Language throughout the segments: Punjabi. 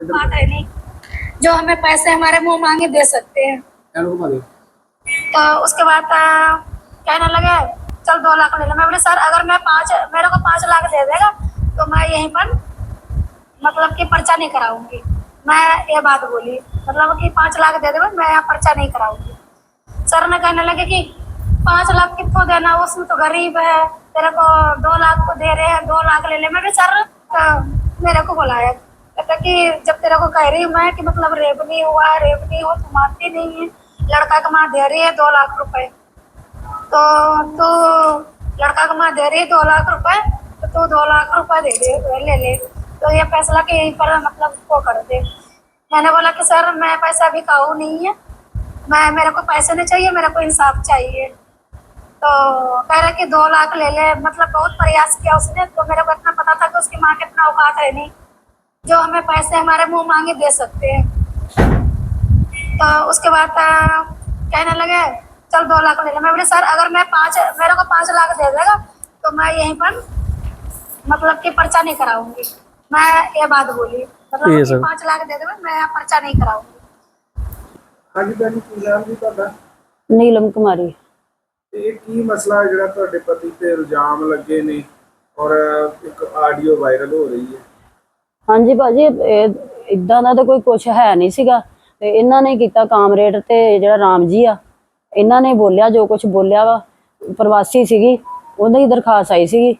बात है नहीं। जो हमें पैसे हमारे मुँह मांगे दे सकते हैं। तो उसके बाद कहने लगे चल दो लाख ले लो। मैं बोले सर अगर मैं पाँच मेरे को पाँच लाख दे देगा तो मैं यहीं पर मतलब कि पर्चा नहीं कराऊँगी। मैं ये बात बोली मतलब कि पाँच लाख दे देगा मैं यहाँ पर्चा नहीं कराऊँगी। सर ने कहने लगे कि पाँच लाख कितों देना उसमें तो गरीब है तेरे को दो लाख को दे रहे हैं दो लाख ले ले। मेरे सर तो मेरे को बुलाया। कहता कि जब तेरे को कह रही हूँ मैं कि मतलब रेप नहीं हुआ, रेप नहीं हुआ, तू मानती नहीं है। लड़का का माँ दे रही है दो लाख रुपए। तो तू लड़का का माँ दे रही है दो लाख रुपए तो तू दो लाख रुपए दे दे, ले ले। तो ये फैसला कि यहीं पर मतलब वो कर दे। मैंने बोला कि सर, मैं पैसा अभी काऊ नहीं है। मैं, मेरे को पैसे नहीं चाहिए, मेरे को इंसाफ चाहिए। तो कह रहे कि दो लाख ले ले। मतलब बहुत प्रयास किया उसने तो मेरे को इतना पता था कि उसकी माँ कितना औकात है नहीं। जो हमें पैसे हमारे मुंह मांगे दे सकते हैं तो उसके बाद आ, कहने लगे चल दो लाख ले ले मैं बोले सर अगर मैं पाँच मेरे को पाँच लाख दे देगा तो मैं यहीं पर मतलब कि पर्चा नहीं कराऊंगी मैं ये बात बोली ये मतलब कि सर। पाँच लाख दे देगा मैं यहाँ पर्चा नहीं कराऊंगी ਹਾਂਜੀ ਭੈਣ ਜੀ ਕੀ ਨਾਮ ਜੀ ਤੁਹਾਡਾ ਨੀਲਮ ਕੁਮਾਰੀ ਤੇ ਇਹ ਕੀ ਮਸਲਾ ਹੈ ਜਿਹੜਾ ਤੁਹਾਡੇ ਪਤੀ ਤੇ ਇਲਜ਼ਾਮ ਲੱਗੇ ਨੇ ਔਰ ਇੱਕ ਆਡੀਓ ਵਾਇਰਲ ਹੋ ਰਹੀ ਹੈ ਹਾਂਜੀ ਭਾਜੀ, ਇਹ ਇਦਾਂ ਦਾ ਤਾਂ ਕੋਈ ਕੁਝ ਹੈ ਨਹੀਂ ਸੀਗਾ। ਤੇ ਇਹਨਾਂ ਨੇ ਕੀਤਾ ਕਾਮਰੇਡ ਤੇ ਜਿਹੜਾ ਰਾਮ ਜੀ ਆ, ਇਹਨਾਂ ਨੇ ਬੋਲਿਆ, ਜੋ ਕੁਝ ਬੋਲਿਆ ਵਾ, ਪ੍ਰਵਾਸੀ ਸੀਗੀ ਉਹਦੀ ਦਰਖਾਸਤ ਆਈ ਸੀਗੀ।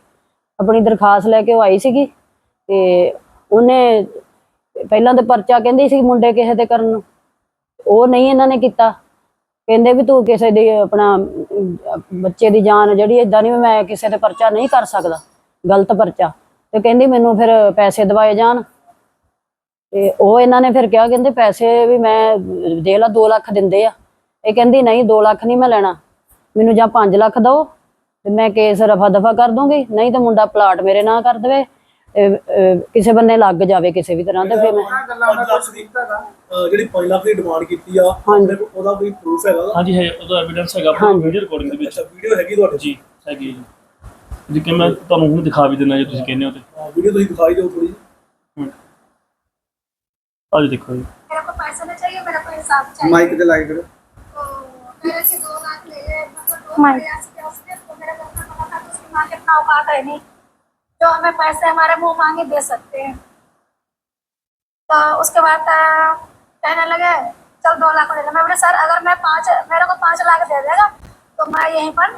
ਆਪਣੀ ਦਰਖਾਸਤ ਲੈ ਕੇ ਉਹ ਆਈ ਸੀਗੀ ਤੇ ਉਹਨੇ ਪਹਿਲਾਂ ਤਾਂ ਪਰਚਾ ਕਹਿੰਦੀ ਸੀ ਮੁੰਡੇ ਕਿਸੇ ਤੇ ਕਰਨ ਨੂੰ। ਉਹ ਨਹੀਂ ਇਹਨਾਂ ਨੇ ਕੀਤਾ। ਕਹਿੰਦੇ ਵੀ ਤੂੰ ਕਿਸੇ ਦੀ ਆਪਣਾ ਬੱਚੇ ਦੀ ਜਾਨ ਜਿਹੜੀ ਇਦਾਂ ਨਹੀਂ ਵੀ ਮੈਂ ਕਿਸੇ ਤੇ ਪਰਚਾ ਨਹੀਂ ਕਰ ਸਕਦਾ। ਗਲਤ ਪਰਚਾ। ਤੇ ਕਹਿੰਦੀ ਮੈਨੂੰ ਫਿਰ ਪੈਸੇ ਦਵਾਏ ਜਾਣ। ਤੇ ਉਹ ਇਹਨਾਂ ਨੇ ਫਿਰ ਕਿਹਾ ਕਹਿੰਦੇ ਪੈਸੇ ਵੀ ਮੈਂ ਦੇ ਲਾ 2 ਲੱਖ ਦਿੰਦੇ ਆ। ਇਹ ਕਹਿੰਦੀ ਨਹੀਂ 2 ਲੱਖ ਨਹੀਂ ਮੈਂ ਲੈਣਾ। ਮੈਨੂੰ ਜਾਂ 5 ਲੱਖ ਦਿਓ ਤੇ ਮੈਂ ਕੇਸ ਰਫਾ ਦਫਾ ਕਰ ਦੂੰਗੀ ਨਹੀਂ ਤਾਂ ਮੁੰਡਾ ਪਲਾਟ ਮੇਰੇ ਨਾਂ ਕਰ ਦੇਵੇ ਕਿਸੇ ਬੰਨੇ ਲੱਗ ਜਾਵੇ ਕਿਸੇ ਵੀ ਤਰ੍ਹਾਂ ਤੇ ਫਿਰ ਮੈਂ ਦਾ ਜਿਹੜੀ 5 ਲੱਖ ਦੀ ਡਿਮਾਂਡ ਕੀਤੀ ਆ ਉਹਦਾ ਕੋਈ ਪ੍ਰੂਫ ਹੈਗਾ? ਹਾਂਜੀ ਹੈ ਉਹਦਾ ਐਵੀਡੈਂਸ ਹੈਗਾ। ਵੀਡੀਓ ਰਿਕਾਰਡਿੰਗ ਦੇ ਵਿੱਚ। ਅੱਛਾ ਵੀਡੀਓ ਹੈਗੀ ਤੁਹਾਡੇ ਜੀ ਹੈਗੀ ਜੀ। ਜੀ ਕਿ ਮੈਂ ਤੁਹਾਨੂੰ ਹੁਣ ਦਿਖਾ ਵੀ ਦਿੰਦਾ ਜੇ ਤੁਸੀਂ ਕਹਿੰਦੇ ਹੋ ਤੇ ਵੀਡੀਓ ਤੁਸੀਂ ਦਿਖਾਈ ਦਿਓ ਥੋੜੀ ਆਹ ਜੀ ਦੇਖੋ ਜੀ मेरे को पैसे नहीं चाहिए मेरे को इंसाफ चाहिए ਮਾਈਕ ਤੇ ਲਾਈਕ ਕਰੋ तो मेरे से दो लाख ले ले मतलब दो प्रयास किया उसने तो मेरे को इतना पता था कि उसकी माँ कितना औकात है नहीं जो हमें पैसे हमारे मुंह मांगे दे सकते हैं तो उसके बाद आ, कहने लगे चल दो लाख ले ले मैं बोले सर अगर मैं पाँच मेरे को पाँच लाख दे देगा तो मैं यहीं पर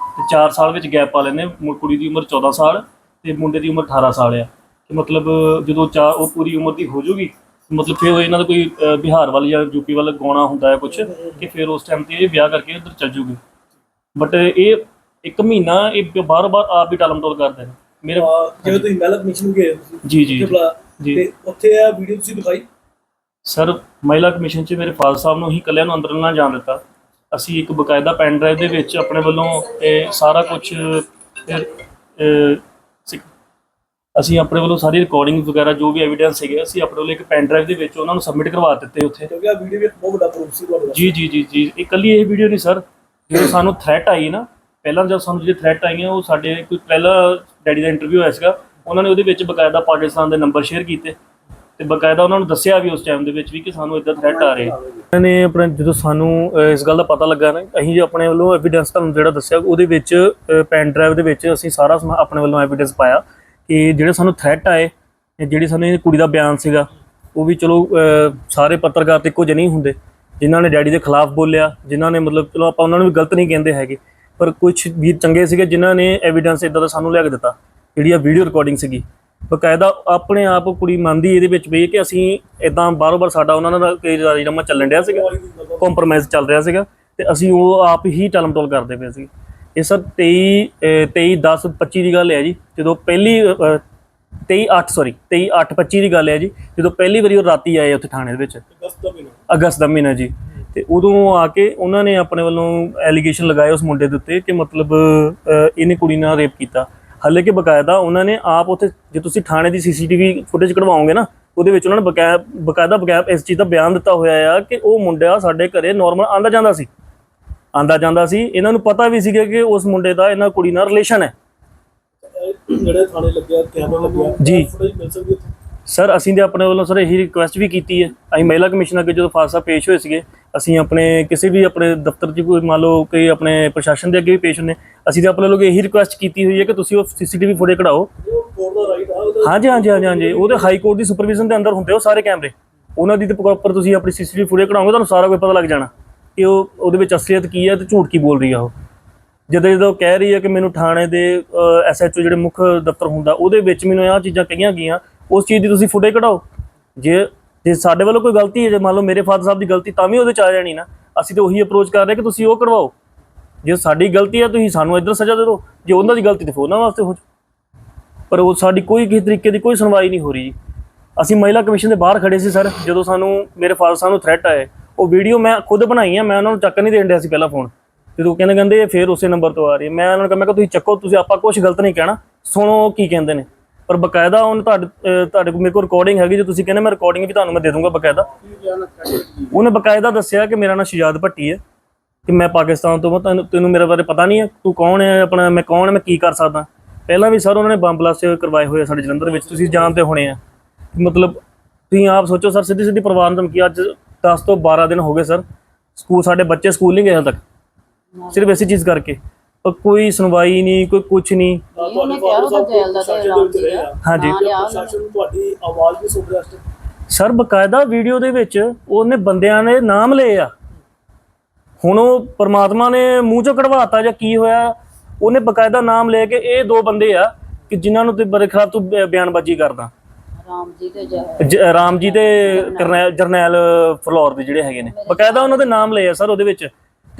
4 ਸਾਲ ਵਿੱਚ ਗੈਪ ਪਾ ਲੈਂਦੇ ਮੁ- ਕੁੜੀ ਦੀ ਉਮਰ 14 ਸਾਲ ਤੇ ਮੁੰਡੇ ਦੀ ਉਮਰ 18 ਸਾਲ ਆ। ਕਿ ਮਤਲਬ ਜਦੋਂ ਚਾ ਉਹ ਪੂਰੀ ਉਮਰ ਦੀ ਹੋ ਜਾਊਗੀ ਮਤਲਬ ਫਿਰ ਉਹ ਇਹਨਾਂ ਦਾ ਕੋਈ ਬਿਹਾਰ ਵੱਲ ਜਾਂ ਯੂਪੀ ਵੱਲ ਗਾਉਣਾ ਹੁੰਦਾ ਹੈ ਕੁਝ ਕਿ ਫਿਰ ਉਸ ਟਾਈਮ ਤੇ ਇਹ ਵਿਆਹ ਕਰਕੇ ਉੱਧਰ ਚੱਲ ਜੂਗੇ। ਬਟ ਇਹ ਇੱਕ ਮਹੀਨਾ ਇਹ ਬਾਰ-ਬਾਰ ਆਪ ਹੀ ਟਾਲਮਟੋਲ ਕਰਦੇ ਨੇ। ਮੇਰੇ ਅਹ ਜਿਵੇਂ ਤੁਸੀਂ ਮਹਿਲਾ ਕਮਿਸ਼ਨ ਗਏ ਤੁਸੀਂ ਜੀ ਜੀ ਉੱਥੇ ਬੁਲਾਇਆ, ਜੀ। ਤੇ ਉੱਥੇ ਆ ਵੀਡੀਓ ਤੁਸੀਂ ਦਿਖਾਈ? ਸਰ ਮਹਿਲਾ ਕਮਿਸ਼ਨ 'ਚ ਮੇਰੇ ਫਾਦਰ ਸਾਹਿਬ ਨੂੰ ਹੀ ਇਕੱਲਿਆਂ ਨੂੰ ਅੰਦਰ ਨਾ ਜਾਣ ਦਿੱਤਾ। ਅਸੀਂ ਇੱਕ ਬਕਾਇਦਾ ਪੈਨ ਡਰਾਈਵ ਦੇ ਵਿੱਚ ਆਪਣੇ ਵੱਲੋਂ ਇਹ ਸਾਰਾ ਕੁਝ ਅਸੀਂ ਆਪਣੇ ਵੱਲੋਂ ਸਾਰੀ ਰਿਕਾਰਡਿੰਗ ਵਗੈਰਾ ਜੋ ਵੀ ਐਵੀਡੈਂਸ ਹੈਗੇ ਅਸੀਂ ਆਪਣੇ ਵੱਲੋਂ ਇੱਕ ਪੈਨ ਡਰਾਈਵ ਦੇ ਵਿੱਚ ਉਹਨਾਂ ਨੂੰ ਸਬਮਿਟ ਕਰਵਾ ਦਿੱਤੇ ਉੱਥੇ। ਕਿਉਂਕਿ ਆ ਵੀਡੀਓ ਵੀ ਇੱਕ ਬਹੁਤ ਵੱਡਾ ਪ੍ਰੂਫ ਸੀ ਤੁਹਾਡੇ ਜੀ ਜੀ ਜੀ ਜੀ। ਇਹ ਇਕੱਲੀ ਇਹ ਵੀਡੀਓ ਨਹੀਂ ਸਰ ਜਦੋਂ ਸਾਨੂੰ ਥ੍ਰੈਟ ਆਈ ਨਾ ਪਹਿਲਾਂ ਜਦ ਸਾਨੂੰ ਜਿਹੜੇ ਥ੍ਰੈਟ ਆਈਆਂ ਉਹ ਸਾਡੇ ਕੋਈ ਪਹਿਲਾ ਡੈਡੀ ਦਾ ਇੰਟਰਵਿਊ ਹੋਇਆ ਸੀਗਾ ਉਹਨਾਂ ਨੇ ਉਹਦੇ ਵਿੱਚ ਬਕਾਇਦਾ ਪਾਕਿਸਤਾਨ ਦੇ ਨੰਬਰ ਸ਼ੇਅਰ ਕੀਤੇ। ਤੇ ਬਕਾਇਦਾ ਉਹਨਾਂ ਨੂੰ ਦੱਸਿਆ ਵੀ ਉਸ ਟਾਈਮ ਦੇ ਵਿੱਚ ਵੀ ਕਿ ਸਾਨੂੰ ਇਦਾਂ ਥ੍ਰੈਟ ਆ ਰਹੇ। ਇਹਨਾਂ ਨੇ ਆਪਣਾ ਜਦੋਂ ਸਾਨੂੰ ਇਸ ਗੱਲ ਦਾ ਪਤਾ ਲੱਗਾ ਨਾ, ਅਸੀਂ ਜੇ ਆਪਣੇ ਵੱਲੋਂ ਐਵੀਡੈਂਸ ਤੁਹਾਨੂੰ ਜਿਹੜਾ ਦੱਸਿਆ, ਉਹਦੇ ਵਿੱਚ ਪੈਨ ਡਰਾਈਵ ਦੇ ਵਿੱਚ ਅਸੀਂ ਸਾਰਾ ਸਮਾ- ਆਪਣੇ ਵੱਲੋਂ ਐਵੀਡੈਂਸ ਪਾਇਆ ਕਿ ਜਿਹੜੇ ਸਾਨੂੰ ਥ੍ਰੈਟ ਆਏ ਤੇ ਜਿਹੜੀ ਸਾਨੂੰ ਇਹ ਕੁੜੀ ਦਾ ਬਿਆਨ ਸੀਗਾ, ਉਹ ਵੀ ਚਲੋ ਸਾਰੇ ਪੱਤਰਕਾਰ ਤੇ ਇੱਕੋ ਜਿਹੇ ਨਹੀਂ ਹੁੰਦੇ, ਜਿਨ੍ਹਾਂ ਨੇ ਡੈਡੀ ਦੇ ਖਿਲਾਫ ਬੋਲਿਆ, ਜਿਨ੍ਹਾਂ ਨੇ ਮਤਲਬ ਚਲੋ ਆਪਾਂ ਉਹਨਾਂ ਨੂੰ ਵੀ ਗਲਤ ਨਹੀਂ ਕਹਿੰਦੇ ਹੈਗੇ, ਪਰ ਕੁਝ ਵੀ ਚੰਗੇ ਸੀਗੇ ਜਿਨ੍ਹਾਂ ਨੇ ਐਵੀਡੈਂਸ ਇਦਾਂ ਦਾ ਸਾਨੂੰ ਲਿਆ ਕੇ ਦਿੱਤਾ, ਜਿਹੜੀ ਆ ਵੀਡੀਓ ਰਿਕਾਰਡਿੰਗ ਸੀਗੀ। ਬਕਾਇਦਾ ਆਪਣੇ ਆਪ ਕੁੜੀ ਮੰਨਦੀ ਇਹਦੇ ਵਿੱਚ ਵੀ ਕਿ ਅਸੀਂ ਇਦਾਂ ਬਾਰੋ-ਬਾਰ ਸਾਡਾ ਉਹਨਾਂ ਨਾਲ ਰਾਜੀਨਾਮਾ ਚੱਲਣ ਡਿਆ ਸੀਗਾ ਕੰਪਰੋਮਾਈਜ਼ ਚੱਲ ਰਿਹਾ ਸੀਗਾ ਤੇ ਅਸੀਂ ਉਹ ਆਪ ਹੀ ਟਲਮਟੋਲ ਕਰਦੇ ਪਏ ਸੀ ਇਹ ਸਰ 23 ਅਹ 23 10 25 ਦੀ ਗੱਲ ਹੈ ਜੀ ਜਦੋਂ ਪਹਿਲੀ ਅਹ, 23 8 ਸੌਰੀ 23 8 25 ਦੀ ਗੱਲ ਹੈ ਜੀ ਜਦੋਂ ਪਹਿਲੀ ਵਾਰੀ ਉਹ ਰਾਤੀ ਆਏ ਉੱਥੇ ਥਾਣੇ ਦੇ ਵਿੱਚ। ਅਗਸਤ ਦਾ ਮਹੀਨਾ। ਅਗਸਤ ਦਾ ਮਹੀਨਾ ਜੀ। ਤੇ ਉਦੋਂ ਆ ਕੇ ਉਹਨਾਂ ਨੇ ਆਪਣੇ ਵੱਲੋਂ ਐਲੀਗੇਸ਼ਨ ਲਗਾਏ ਉਸ ਮੁੰਡੇ ਦੇ ਉੱਤੇ ਕਿ ਮਤਲਬ ਇਹਨੇ ਕੁੜੀ ਨਾਲ ਰੇਪ ਕੀਤਾ। ਹਾਲੇ ਕਿ ਬਕਾਇਦਾ ਉਹਨਾਂ ਨੇ ਆਪ ਉੱਥੇ ਜੇ ਤੁਸੀਂ ਥਾਣੇ ਦੀ ਸੀਸੀਟੀਵੀ ਫੁਟੇਜ ਕਢਵਾਓਗੇ ਨਾ ਉਹਦੇ ਵਿੱਚ ਉਹਨਾਂ ਨੇ ਬਕਾਇਆ ਬਕਾਇਦਾ ਬਕਾਇਆ ਇਸ ਚੀਜ਼ ਦਾ ਬਿਆਨ ਦਿੱਤਾ ਹੋਇਆ ਆ ਕਿ ਉਹ ਮੁੰਡਾ ਸਾਡੇ ਘਰੇ ਨਾਰਮਲ ਆਂਦਾ ਜਾਂਦਾ ਸੀ। ਆਂਦਾ ਜਾਂਦਾ ਸੀ ਇਹਨਾਂ ਨੂੰ ਪਤਾ ਵੀ ਸੀਗਾ ਕਿ ਉਸ ਮੁੰਡੇ ਦਾ ਇਹਨਾਂ ਕੁੜੀ ਨਾਲ ਰਿਲੇਸ਼ਨ ਹੈ। ਜਿਹੜੇ ਥਾਣੇ ਲੱਗਿਆ ਕੈਮਰਾ ਲੱਗਿਆ ਜੀ। ਫੁਟੇਜ ਮਿਲ ਸਕਦੀ ਉੱਥੇ? ਸਰ ਅਸੀਂ ਤੇ ਆਪਣੇ ਵੱਲੋਂ ਸਰ ਇਹੀ ਰਿਕੁਐਸਟ ਵੀ ਕੀਤੀ ਹੈ। ਅਸੀਂ ਮਹਿਲਾ ਕਮਿਸ਼ਨ ਅੱਗੇ ਜਦੋਂ ਫਾਸਾ ਪੇਸ਼ ਹੋਏ ਸੀਗੇ, ਅਸੀਂ ਆਪਣੇ ਕਿਸੇ ਵੀ ਆਪਣੇ ਦਫ਼ਤਰ 'ਚ ਕੋਈ ਮੰਨ ਲਓ ਕਿ ਆਪਣੇ ਪ੍ਰਸ਼ਾਸਨ ਦੇ ਅੱਗੇ ਵੀ ਪੇਸ਼ ਹੁੰਨੇ ਅਸੀਂ ਤੇ ਆਪਣੇ ਵੱਲੋਂ ਇਹੀ ਰਿਕੁਐਸਟ ਕੀਤੀ ਹੋਈ ਹੈ ਕਿ ਤੁਸੀਂ ਉਹ ਸੀਸੀਟੀਵੀ ਫੁਟੇਜ ਕਢਾਓ। ਉਹ ਕੋਰਟ ਦਾ ਰਾਈਟ ਹਾਂਜੀ ਹਾਂਜੀ ਹਾਂਜੀ। ਉਹ ਉਹਦੇ ਹਾਈ ਕੋਰਟ ਦੀ ਸੁਪਰਵਿਜ਼ਨ ਦੇ ਅੰਦਰ ਹੁੰਦੇ ਉਹ ਸਾਰੇ ਕੈਮਰੇ। ਉਹਨਾਂ ਦੀ ਤੇ ਪ੍ਰੋਪਰ ਤੁਸੀਂ ਆਪਣੀ ਸੀਸੀਟੀਵੀ ਫੁਟੇਜ ਕਢਾਓਗੇ, ਤੁਹਾਨੂੰ ਸਾਰਾ ਕੁਝ ਪਤਾ ਲੱਗ ਜਾਣਾ। ਕਿ ਉਹ ਉਹਦੇ ਵਿੱਚ ਅਸਲੀਅਤ ਕੀ ਹੈ ਤੇ ਝੂਠ ਕੀ ਬੋਲ ਰਹੀ ਆ ਉਹ। ਜਦੋਂ ਜਦੋਂ ਉਹ ਕਹਿ ਰਹੀ ਹੈ ਕਿ ਮੈਨੂੰ ਥਾਣੇ ਦੇ ਐਸਐਚਓ ਜਿਹੜੇ ਮੁੱਖ ਦਫ਼ਤਰ ਹੁੰਦਾ, ਉਹਦੇ ਵਿੱਚ ਮੈਨੂੰ ਆਹ ਚੀਜ਼ਾਂ ਕਹੀਆਂ ਗਈਆਂ। ਉਸ ਚੀਜ਼ ਦੀ ਤੁਸੀਂ ਫੁਟੇਜ ਕਢਾਓ। ਜੇ ਜੇ ਸਾਡੇ ਵੱਲੋਂ ਕੋਈ ਗਲਤੀ ਹੈ, ਜੇ ਮੰਨ ਲਓ ਮੇਰੇ ਫਾਦਰ ਸਾਹਿਬ ਦੀ ਗਲਤੀ ਤਾਂ ਵੀ ਉਹਦੇ ਚ ਆ ਜਾਣੀ ਨਾ, ਅਸੀਂ ਤਾਂ ਉਹੀ ਅਪਰੋਚ ਕਰ ਰਹੇ ਕਿ ਤੁਸੀਂ ਉਹ ਕਢਵਾਓ। ਜੇ ਸਾਡੀ ਗਲਤੀ ਹੈ, ਤੁਸੀਂ ਸਾਨੂੰ ਇੱਧਰ ਸਜ਼ਾ ਦੇ ਦਿਓ। ਜੇ ਉਹਨਾਂ ਦੀ ਗਲਤੀ ਤੇ ਫਿਰ ਉਹਨਾਂ ਵਾਸਤੇ ਹੋ ਜਾਊ। ਪਰ ਉਹ ਸਾਡੀ ਕੋਈ ਕਿਸੇ ਤਰੀਕੇ ਦੀ ਕੋਈ ਸੁਣਵਾਈ ਨਹੀਂ ਹੋ ਰਹੀ ਜੀ। ਅਸੀਂ ਮਹਿਲਾ ਕਮਿਸ਼ਨ ਦੇ ਬਾਹਰ ਖੜੇ ਸੀ, ਸਰ। ਜਦੋਂ ਸਾਨੂੰ ਮੇਰੇ ਫਾਦਰ ਸਾਹਿਬ ਨੂੰ ਥ੍ਰੈਟ ਆਏ, ਉਹ ਵੀਡੀਓ ਮੈਂ ਖੁਦ ਬਣਾਈ ਆ, ਮੈਂ ਉਹਨਾਂ ਨੂੰ ਚੱਕ ਨਹੀਂ ਦੇਣ ਡਿਆ ਸੀ ਪਹਿਲਾਂ ਫੋਨ ਜਦੋਂ ਕਹਿੰਦੇ ਕਹਿੰਦੇ, ਇਹ ਫੇਰ ਉਸੇ ਨੰਬਰ ਤੋਂ ਆ ਰਹੀ ਹੈ। ਮੈਂ ਉਹਨਾਂ ਨੂੰ ਕਹਿੰਦਾ ਮੈਂ ਕਿਹਾ, ਤੁਸੀਂ ਚੱਕੋ, ਤੁਸੀਂ ਆਪਾਂ ਕੁਝ ਗਲਤ ਨਹੀਂ ਕਹਿਣਾ। ਸੁਣੋ ਕੀ ਕਹਿੰਦੇ ਨੇ। ਪਰ ਬਕਾਇਦਾ ਉਹਨੇ ਤੁਹਾਡੇ ਤੁਹਾਡੇ ਕੋਲ ਮੇਰੇ ਕੋਲ ਰਿਕਾਰਡਿੰਗ ਹੈਗੀ, ਜੇ ਤੁਸੀਂ ਕਹਿੰਦੇ ਮੈਂ ਰਿਕਾਰਡਿੰਗ ਵੀ ਤੁਹਾਨੂੰ ਮੈਂ ਦੇ ਦੂੰਗਾ ਬਕਾਇਦਾ। ਉਹਨੇ ਬਕਾਇਦਾ ਦੱਸਿਆ ਕਿ ਮੇਰਾ ਨਾਮ ਸ਼ਿਜਾਦ ਭੱਟੀ ਹੈ, ਕਿ ਮੈਂ ਪਾਕਿਸਤਾਨ ਤੋਂ ਹਾਂ ਤੈਨੂੰ ਤੈਨੂੰ ਮੇਰੇ ਬਾਰੇ ਪਤਾ ਨਹੀਂ ਹੈ, ਤੂੰ ਕੌਣ ਹੈ, ਆਪਣਾ ਮੈਂ ਕੌਣ ਹੈ, ਮੈਂ ਕੀ ਕਰ ਸਕਦਾ। ਪਹਿਲਾਂ ਵੀ ਸਰ, ਉਹਨਾਂ ਨੇ ਬੰਬ ਬਲਾਸਟ ਕਰਵਾਏ ਹੋਏ ਆ ਸਾਡੇ ਜਲੰਧਰ ਵਿੱਚ, ਤੁਸੀਂ ਜਾਣਦੇ ਹੋਣੇ ਆ। ਮਤਲਬ, ਤੁਸੀਂ ਆਪ ਸੋਚੋ ਸਰ ਸਿੱਧੀ ਸਿੱਧੀ ਪਰਿਵਾਰ ਨੂੰ ਧਮਕੀ, ਅੱਜ 10 ਤੋਂ 12 ਦਿਨ ਹੋ ਗਏ ਸਰ ਸਕੂਲ ਸਾਡੇ ਬੱਚੇ ਸਕੂਲ ਨਹੀਂ ਗਏ ਹਾਲ ਤੱਕ। ਸਿਰਫ ਇਸੇ ਚੀਜ਼ ਕਰਕੇ। ਪਰ ਕੋਈ ਸੁਣਵਾਈ ਨਹੀਂ ਕੋਈ ਕੁਝ ਨਹੀਂ। ਦਾ ਤੇ ਹਾਂਜੀ। ਪ੍ਰਸ਼ਾਸਨ ਨੂੰ ਤੁਹਾਡੀ ਆਵਾਜ਼ ਵੀ ਸੁਣ ਰਿਹਾ ਇਸ ਸਰ ਬਕਾਇਦਾ ਵੀਡੀਓ ਦੇ ਵਿੱਚ ਉਹਨੇ ਬੰਦਿਆਂ ਨੇ ਨਾਮ ਲਏ ਆ। ਹੁਣ ਉਹ ਪਰਮਾਤਮਾ ਨੇ ਮੂੰਹ ਚੋਂ ਕਢਵਾਤਾ ਜਾਂ ਕੀ ਹੋਇਆ ਉਹਨੇ ਬਕਾਇਦਾ ਨਾਮ ਲੈ ਕੇ ਇਹ ਦੋ ਬੰਦੇ ਆ ਕਿ ਜਿਨ੍ਹਾਂ ਨੂੰ ਤੇ ਬੜੇ ਖਿਲਾਫ ਤੂੰ ਬਿਆਨਬਾਜ਼ੀ ਕਰਦਾ। ਰਾਮ ਜੀ ਤੇ ਜੈ ਜ- ਰਾਮ ਜੀ ਤੇ ਕਰਨੈਲ ਜਰਨੈਲ ਫਲੋਰ ਦੇ ਜਿਹੜੇ ਹੈਗੇ ਨੇ। ਬਕਾਇਦਾ ਉਹਨਾਂ ਦੇ ਨਾਮ ਲਏ ਆ ਸਰ ਉਹਦੇ ਵਿੱਚ।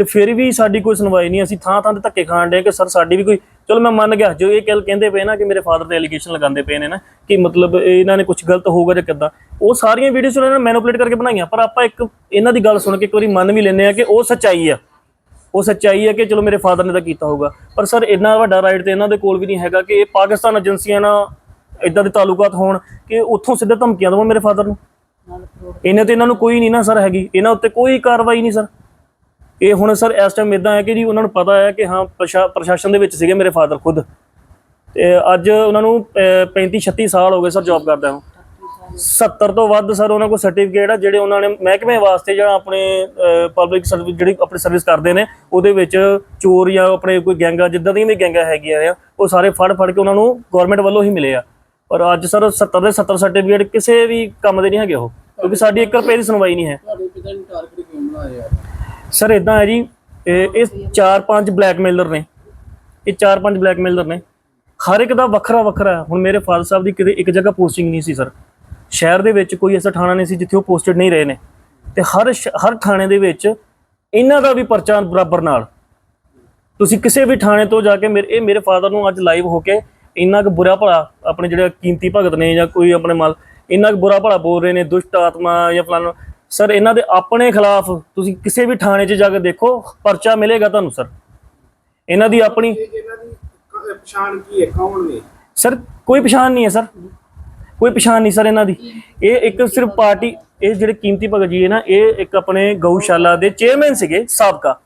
ਤੇ ਫਿਰ ਵੀ ਸਾਡੀ ਕੋਈ ਸੁਣਵਾਈ ਨਹੀਂ ਅਸੀਂ ਥਾਂ ਥਾਂ ਤੇ ਧੱਕੇ ਖਾਣ ਡੇ ਕਿ ਸਰ ਸਾਡੀ ਵੀ ਕੋਈ ਚਲੋ ਮੈਂ ਮੰਨ ਗਿਆ ਜੋ ਇਹ ਗੱਲ ਕਹਿੰਦੇ ਪਏ ਨਾ ਕਿ ਮੇਰੇ ਫਾਦਰ ਤੇ ਐਲੀਗੇਸ਼ਨ ਲਗਾਉਂਦੇ ਪਏ ਨੇ ਨਾ ਕਿ ਮਤਲਬ ਇਹਨਾਂ ਨੇ ਕੁਝ ਗਲਤ ਹੋਊਗਾ ਜਾਂ ਕਿੱਦਾਂ ਉਹ ਸਾਰੀਆਂ ਵੀਡੀਓਜ਼ ਉਹਨਾਂ ਨੇ ਮੈਨੂਪਲੇਟ ਕਰਕੇ ਬਣਾਈਆਂ ਪਰ ਆਪਾਂ ਇੱਕ ਇਹਨਾਂ ਦੀ ਗੱਲ ਸੁਣ ਕੇ ਇੱਕ ਵਾਰੀ ਮੰਨ ਵੀ ਲੈਂਦੇ ਆ ਕਿ ਉਹ ਸੱਚਾਈ ਆ। ਉਹ ਸੱਚਾਈ ਹੈ ਕਿ ਚਲੋ ਮੇਰੇ ਫਾਦਰ ਨੇ ਤਾਂ ਕੀਤਾ ਹੋਊਗਾ। ਪਰ ਸਰ ਇੰਨਾ ਵੱਡਾ ਰਾਈਟ ਤੇ ਇਹਨਾਂ ਦੇ ਕੋਲ ਵੀ ਨਹੀਂ ਹੈਗਾ ਕਿ ਇਹ ਪਾਕਿਸਤਾਨ ਏਜੰਸੀਆਂ ਨਾਲ ਇਦਾਂ ਦੇ ਤਾਲੁਕਾਤ ਹੋਣ ਕਿ ਉੱਥੋਂ ਸਿੱਧੇ ਧਮਕੀਆਂ ਦੇਵਣ ਮੇਰੇ ਫਾਦਰ ਨੂੰ। ਇਹਨੇ ਤੇ ਇਹਨਾਂ ਨੂੰ ਕੋਈ ਨਹੀਂ ਨਾ ਸਰ ਹੈਗੀ ਇਹਨਾਂ ਉੱਤੇ ਕੋਈ ਕਾਰਵਾਈ ਨਹੀਂ ਸਰ। ਇਹ ਹੁਣ ਸਰ ਇਸ ਟਾਈਮ ਇਦਾਂ ਹੈ ਕਿ ਜੀ ਉਹਨਾਂ ਨੂੰ ਪਤਾ ਹੈ ਕਿ ਹਾਂ ਪ੍ਰਸ਼ਾਸਨ ਦੇ ਵਿੱਚ ਸੀਗੇ ਮੇਰੇ ਫਾਦਰ ਖੁਦ। ਤੇ ਅੱਜ ਉਹਨਾਂ ਨੂੰ 35 36 ਸਾਲ ਹੋ ਗਏ ਸਰ ਜੌਬ ਕਰਦਾ ਹਾਂ 70 ਤੋਂ ਵੱਧ ਸਰ ਉਹਨਾਂ ਕੋਲ ਸਰਟੀਫਿਕੇਟ ਆ ਜਿਹੜੇ ਉਹਨਾਂ ਨੇ ਮਹਿਕਮੇ ਵਾਸਤੇ ਜਿਹੜਾ ਆਪਣੇ ਪਬਲਿਕ ਸਰਵਿਸ ਜਿਹੜੀ ਆਪਣੀ ਸਰਵਿਸ ਕਰਦੇ ਨੇ, ਉਹਦੇ ਵਿੱਚ ਚੋਰ ਜਾਂ ਆਪਣੇ ਕੋਈ ਗੈਂਗਾ, ਜਿੱਦਾਂ ਦੀਆਂ ਵੀ ਗੈਂਗਾ ਹੈਗੀਆਂ ਆ ਉਹ ਸਾਰੇ ਫੜ ਫੜ ਕੇ ਉਹਨਾਂ ਨੂੰ ਗਵਰਨਮੈਂਟ ਵੱਲੋਂ ਹੀ ਮਿਲੇ ਆ। ਪਰ ਅੱਜ ਸਰ 70 ਦੇ 70 ਸਰਟੀਫਿਕੇਟ ਕਿਸੇ ਵੀ ਕੰਮ ਦੇ ਨਹੀਂ ਹੈਗੇ ਉਹ, ਕਿਉਂਕਿ ਸਾਡੀ 1 ਰੁਪਏ ਦੀ ਸੁਣਵਾਈ ਨਹੀਂ ਹੈ। ਤੁਹਾਡੇ ਪਿਤਾ ਨੂੰ ਟਾਰਗੇਟ ਕਿਉਂ ਬਣਾਇਆ। ਸਰ ਇਦਾਂ ਹੈ ਜੀ, ਇਹ ਇਹ ਚਾਰ ਪੰਜ ਬਲੈਕਮੇਲਰ ਨੇ। ਇਹ ਚਾਰ ਪੰਜ ਬਲੈਕਮੇਲਰ ਨੇ। ਹਰ ਇੱਕ ਦਾ ਵੱਖਰਾ ਵੱਖਰਾ ਹੁਣ ਮੇਰੇ ਫਾਦਰ ਸਾਹਿਬ ਦੀ ਕਿਤੇ ਇੱਕ ਜਗ੍ਹਾ ਪੋਸਟਿੰਗ ਨਹੀਂ ਸੀ, ਸਰ। ਸ਼ਹਿਰ ਦੇ ਵਿੱਚ ਕੋਈ ਐਸਾ ਥਾਣਾ ਨਹੀਂ ਸੀ ਜਿੱਥੇ ਉਹ ਪੋਸਟਡ ਨਹੀਂ ਰਹੇ ਨੇ। ਤੇ ਹਰ ਸ਼- ਹਰ ਥਾਣੇ ਦੇ ਵਿੱਚ ਇਹਨਾਂ ਦਾ ਵੀ ਪਰਚਾ ਬਰਾਬਰ ਨਾਲ। ਤੁਸੀਂ ਕਿਸੇ ਵੀ ਥਾਣੇ ਤੋਂ ਜਾ ਕੇ ਮੇਰੇ, ਇਹ ਮੇਰੇ ਫਾਦਰ ਨੂੰ ਅੱਜ ਲਾਈਵ ਹੋ ਕੇ ਇੰਨਾ ਕੁ ਬੁਰਾ ਭਲਾ ਆਪਣੇ ਜਿਹੜੇ ਕੀਮਤੀ ਭਗਤ ਨੇ ਜਾਂ ਕੋਈ ਆਪਣੇ ਮਾਲ, ਇੰਨਾ ਕੁ ਬੁਰਾ ਭਲਾ ਬੋਲ ਰਹੇ ਨੇ, ਦੁਸ਼ਟ ਆਤਮਾ ਜਾਂ ਫਲਾਣਾ ਸਰ ਇਹਨਾਂ ਦੇ ਆਪਣੇ ਖਿਲਾਫ ਤੁਸੀਂ ਕਿਸੇ ਵੀ ਥਾਣੇ 'ਚ ਜਾ ਕੇ ਦੇਖੋ ਪਰਚਾ ਮਿਲੇਗਾ ਤੁਹਾਨੂੰ ਸਰ। ਇਹਨਾਂ ਦੀ ਆਪਣੀ ਇਹ ਇਹਨਾਂ ਦੀ ਕ- ਪਛਾਣ ਕੀ ਹੈ? ਕੌਣ ਨੇ? ਸਰ ਕੋਈ ਪਛਾਣ ਨਹੀਂ ਹੈ ਸਰ। ਕੋਈ ਪਛਾਣ ਨਹੀਂ ਸਰ ਇਹਨਾਂ ਦੀ। ਇਹ ਇੱਕ ਸਿਰਫ ਪਾਰਟੀ ਇਹ ਜਿਹੜੇ ਕੀਮਤੀ ਭਗਤ ਜੀ ਹੈ ਨਾ ਇਹ ਇੱਕ ਆਪਣੇ ਗਊਸ਼ਾਲਾ ਦੇ ਚੇਅਰਮੈਨ ਸੀਗੇ ਸਾਬਕਾ।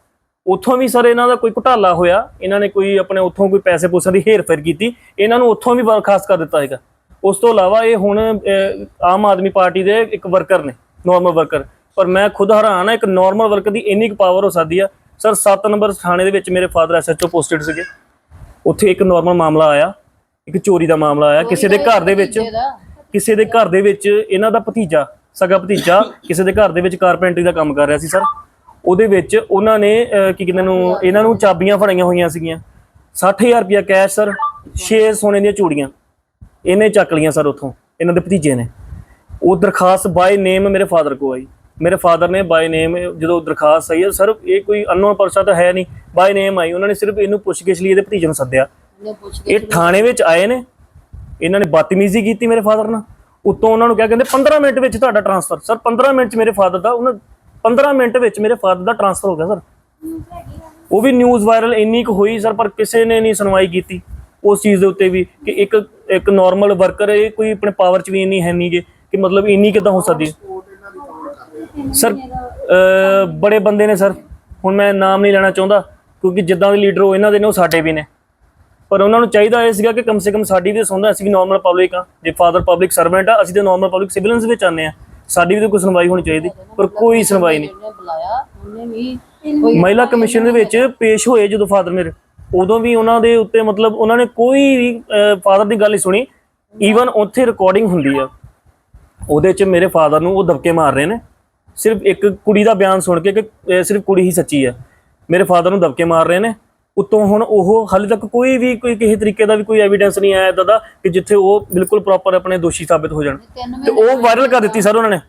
ਉੱਥੋਂ ਵੀ ਸਰ ਇਹਨਾਂ ਦਾ ਕੋਈ ਘੁਟਾਲਾ ਹੋਇਆ। ਇਹਨਾਂ ਨੇ ਕੋਈ ਆਪਣੇ ਉੱਥੋਂ ਕੋਈ ਪੈਸੇ ਪੂਸਿਆਂ ਦੀ ਹੇਰ-ਫੇਰ ਕੀਤੀ। ਇਹਨਾਂ ਨੂੰ ਉੱਥੋਂ ਵੀ ਬਰਖਾਸਤ ਕਰ ਦਿੱਤਾ ਹੈਗਾ ਉਸ ਤੋਂ ਇਲਾਵਾ ਇਹ ਹੁਣ ਅਹ, ਆਮ ਆਦਮੀ ਪਾਰਟੀ ਦੇ ਇੱਕ ਵਰਕਰ ਨੇ। ਨਾਰਮਲ ਵਰਕਰ ਪਰ ਮੈਂ ਖੁਦ ਹੈਰਾਨ ਆ ਇੱਕ ਨਾਰਮਲ ਵਰਕਰ ਦੀ ਇੰਨੀ ਕੁ ਪਾਵਰ ਹੋ ਸਕਦੀ ਆ। ਸਰ 7 ਨੰਬਰ ਥਾਣੇ ਦੇ ਵਿੱਚ ਮੇਰੇ ਫਾਦਰ ਐਸਐਚਓ ਪੋਸਟਡ ਸੀਗੇ। ਉੱਥੇ ਇੱਕ ਨਾਰਮਲ ਮਾਮਲਾ ਆਇਆ ਇੱਕ ਚੋਰੀ ਦਾ ਮਾਮਲਾ ਆਇਆ। ਕਿਸੇ ਦੇ ਘਰ ਦੇ ਵਿੱਚ ਕਿਸੇ ਦੇ ਘਰ ਦੇ ਵਿੱਚ ਇਹਨਾਂ ਦਾ ਭਤੀਜਾ ਸਗਾ ਭਤੀਜਾ ਕਿਸੇ ਦੇ ਘਰ ਦੇ ਵਿੱਚ ਕਾਰਪੈਂਟਰੀ ਦਾ ਕੰਮ ਕਰ ਰਿਹਾ ਸੀ ਸਰ। ਉਹਦੇ ਵਿੱਚ ਉਹਨਾਂ ਨੇ ਕੀ ਕਹਿੰਦੇ ਨੂੰ ਇਹਨਾਂ ਨੂੰ ਚਾਬੀਆਂ ਫੜਾਈਆਂ ਹੋਈਆਂ ਸੀਗੀਆਂ। 60000 ਰੁਪਇਆ ਕੈਸ਼ ਸਰ। 6 ਸੋਨੇ ਦੀਆਂ ਚੂੜੀਆਂ। ਇਹਨੇ ਚੱਕ ਲਈਆਂ ਸਰ ਉੱਥੋਂ। ਇਹਨਾਂ ਦੇ ਭਤੀਜੇ ਨੇ। ਉਹ ਦਰਖਾਸਤ ਬਾਈ ਨੇਮ ਮੇਰੇ ਫਾਦਰ ਕੋ ਆਈ। ਮੇਰੇ ਫਾਦਰ ਨੇ ਬਾਈ ਨੇਮ ਜਦੋਂ ਦਰਖਾਸਤ ਆਈ ਹੈ ਸਰ ਇਹ ਕੋਈ ਅਨਨੋਨ ਪਰਸਨ ਤਾਂ ਹੈ ਨਹੀਂ। ਬਾਈ ਨੇਮ ਆਈ। ਉਹਨਾਂ ਨੇ ਸਿਰਫ ਇਹਨੂੰ ਪੁੱਛਗਿੱਛ ਲਈ ਇਹਦੇ ਭਤੀਜੇ ਨੂੰ ਸੱਦਿਆ। ਇਹ ਥਾਣੇ ਵਿੱਚ ਆਏ ਨੇ। ਇਹਨਾਂ ਨੇ ਬਦਤਮੀਜ਼ੀ ਕੀਤੀ ਮੇਰੇ ਫਾਦਰ ਨਾਲ। ਉੱਤੋਂ ਉਹਨਾਂ ਨੂੰ ਕਿਹਾ ਕਹਿੰਦੇ 15 ਮਿੰਟ ਵਿੱਚ ਤੁਹਾਡਾ ਟਰਾਂਸਫਰ ਸਰ 15 ਮਿੰਟ 'ਚ ਮੇਰੇ ਫਾਦਰ ਦਾ ਉਹਨਾਂ 15 ਮਿੰਟ ਵਿੱਚ ਮੇਰੇ ਫਾਦਰ ਦਾ ਟਰਾਂਸਫਰ ਹੋ ਗਿਆ ਸਰ। ਉਹ ਵੀ ਨਿਊਜ਼ ਵਾਇਰਲ ਇੰਨੀ ਕੁ ਹੋਈ ਸਰ ਪਰ ਕਿਸੇ ਨੇ ਨਹੀਂ ਸੁਣਵਾਈ ਕੀਤੀ। ਉਸ ਚੀਜ਼ ਦੇ ਉੱਤੇ ਵੀ ਕਿ ਇੱਕ ਇੱਕ ਨਾਰਮਲ ਵਰਕਰ ਇਹ ਕੋਈ ਆਪਣੇ ਪਾਵਰ 'ਚ ਵੀ ਇੰਨੀ ਹੈ ਨਹੀਂਗੇ ਕਿ ਮਤਲਬ ਇੰਨੀ ਕਿਦਾਂ ਹੋ ਸਕਦੀ? ਹੈ ਸਰ ਬੜੇ ਬੰਦੇ ਨੇ ਸਰ। ਹੁਣ ਮੈਂ ਨਾਮ ਨਹੀਂ ਲੈਣਾ ਚਾਹੁੰਦਾ, ਕਿਉਂਕਿ ਜਿੱਦਾਂ ਦੇ ਲੀਡਰ ਉਹ ਇਹਨਾਂ ਦੇ ਨੇ, ਉਹ ਸਾਡੇ ਵੀ ਨੇ। ਪਰ ਉਹਨਾਂ ਨੂੰ ਚਾਹੀਦਾ ਇਹ ਸੀਗਾ ਕਿ ਕਮ ਸੇ ਕਮ ਸਾਡੀ ਵੀ ਸੁਣਦਾ, ਅਸੀਂ ਵੀ ਨਾਰਮਲ ਪਬਲਿਕ ਆ ਜੇ ਫਾਦਰ ਪਬਲਿਕ ਸਰਵੈਂਟ ਆ, ਅਸੀਂ ਤਾਂ ਨਾਰਮਲ ਪਬਲਿਕ ਸਿਵਲਨਸ ਵਿੱਚ ਆਨੇ ਆ ਸਾਡੀ ਵੀ ਤਾਂ ਕੋਈ ਸੁਣਵਾਈ ਹੋਣੀ ਚਾਹੀਦੀ, ਪਰ ਕੋਈ ਸੁਣਵਾਈ ਨਹੀਂ। ਮਹਿਲਾ ਕਮਿਸ਼ਨ ਦੇ ਵਿੱਚ ਪੇਸ਼ ਹੋਏ ਜਦੋਂ ਫਾਦਰ ਮੇਰੇ। ਉਦੋਂ ਵੀ ਉਹਨਾਂ ਦੇ ਉੱਤੇ ਮਤਲਬ ਉਹਨਾਂ ਨੇ ਕੋਈ ਵੀ ਫਾਦਰ ਦੀ ਗੱਲ ਨਹੀਂ ਸੁਣੀ। ਈਵਨ ਉੱਥੇ ਰਿਕਾਰਡਿੰਗ ਹੁੰਦੀ ਆ। ਉਹਦੇ 'ਚ ਮੇਰੇ ਫਾਦਰ ਨੂੰ ਉਹ ਦਬਕੇ ਮਾਰ ਰਹੇ ਨੇ। ਸਿਰਫ ਇੱਕ ਕੁੜੀ ਦਾ ਬਿਆਨ ਸੁਣ ਕੇ ਕਿ ਸਿਰਫ ਕੁੜੀ ਹੀ ਸੱਚੀ ਹੈ। ਮੇਰੇ ਫਾਦਰ ਨੂੰ ਦਬਕੇ ਮਾਰ ਰਹੇ ਨੇ। ਉੱਤੋਂ ਹੁਣ ਉਹ ਹਾਲੇ ਤੱਕ ਕੋਈ ਵੀ ਕੋਈ ਕਿਸੇ ਤਰੀਕੇ ਦਾ ਵੀ ਕੋਈ ਐਵੀਡੈਂਸ ਨਹੀਂ ਆਇਆ ਏਦਾਂ ਦਾ ਕਿ ਜਿੱਥੇ ਉਹ ਬਿਲਕੁਲ ਪ੍ਰੋਪਰ ਆਪਣੇ ਦੋਸ਼ੀ ਸਾਬਿਤ ਹੋ ਜਾਣ। ਤੇ ਉਹ ਵਾਇਰਲ ਕਰ ਦਿੱਤੀ ਸਰ ਉਹਨਾਂ ਨੇ।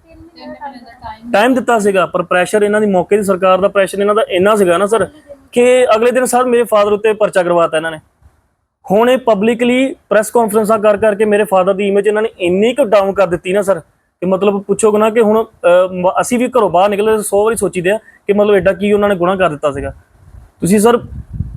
ਟਾਈਮ ਦਿੱਤਾ। ਸੀਗਾ ਪਰ ਪ੍ਰੈਸ਼ਰ ਇਹਨਾਂ ਦੀ ਮੌਕੇ ਦੀ ਸਰਕਾਰ ਦਾ ਪ੍ਰੈਸ਼ਰ ਇਹਨਾਂ ਦਾ ਇੰਨਾ ਸੀਗਾ ਨਾ ਸਰ ਕਿ ਅਗਲੇ ਦਿਨ ਸਰ ਮੇਰੇ ਫਾਦਰ ਉੱਤੇ ਪਰਚਾ ਕਰਵਾਤਾ ਇਹਨਾਂ ਨੇ। ਹੁਣ ਇਹ ਪਬਲਿਕਲੀ ਪ੍ਰੈਸ ਕਾਨਫਰੰਸਾਂ ਕਰ ਕਰਕੇ ਮੇਰੇ ਫਾਦਰ ਦੀ ਇਮੇਜ ਇਹਨਾਂ ਨੇ ਇੰਨੀ ਕੁ ਡਾਊਨ ਕਰ ਦਿੱਤੀ ਨਾ ਸਰ ਕਿ ਮਤਲਬ ਪੁੱਛੋਗੇ ਨਾ ਕਿ ਹੁਣ ਅਹ, ਅਸੀਂ ਵੀ ਘਰੋਂ ਬਾਹਰ ਨਿਕਲੇ 100 ਵਾਰੀ ਸੋਚੀਦੇ ਆ ਕਿ ਮਤਲਬ ਐਡਾ ਕੀ ਉਹਨਾਂ ਨੇ ਗੁਨਾਹ ਕਰ ਦਿੱਤਾ ਸੀਗਾ ਤੁਸੀਂ ਸਰ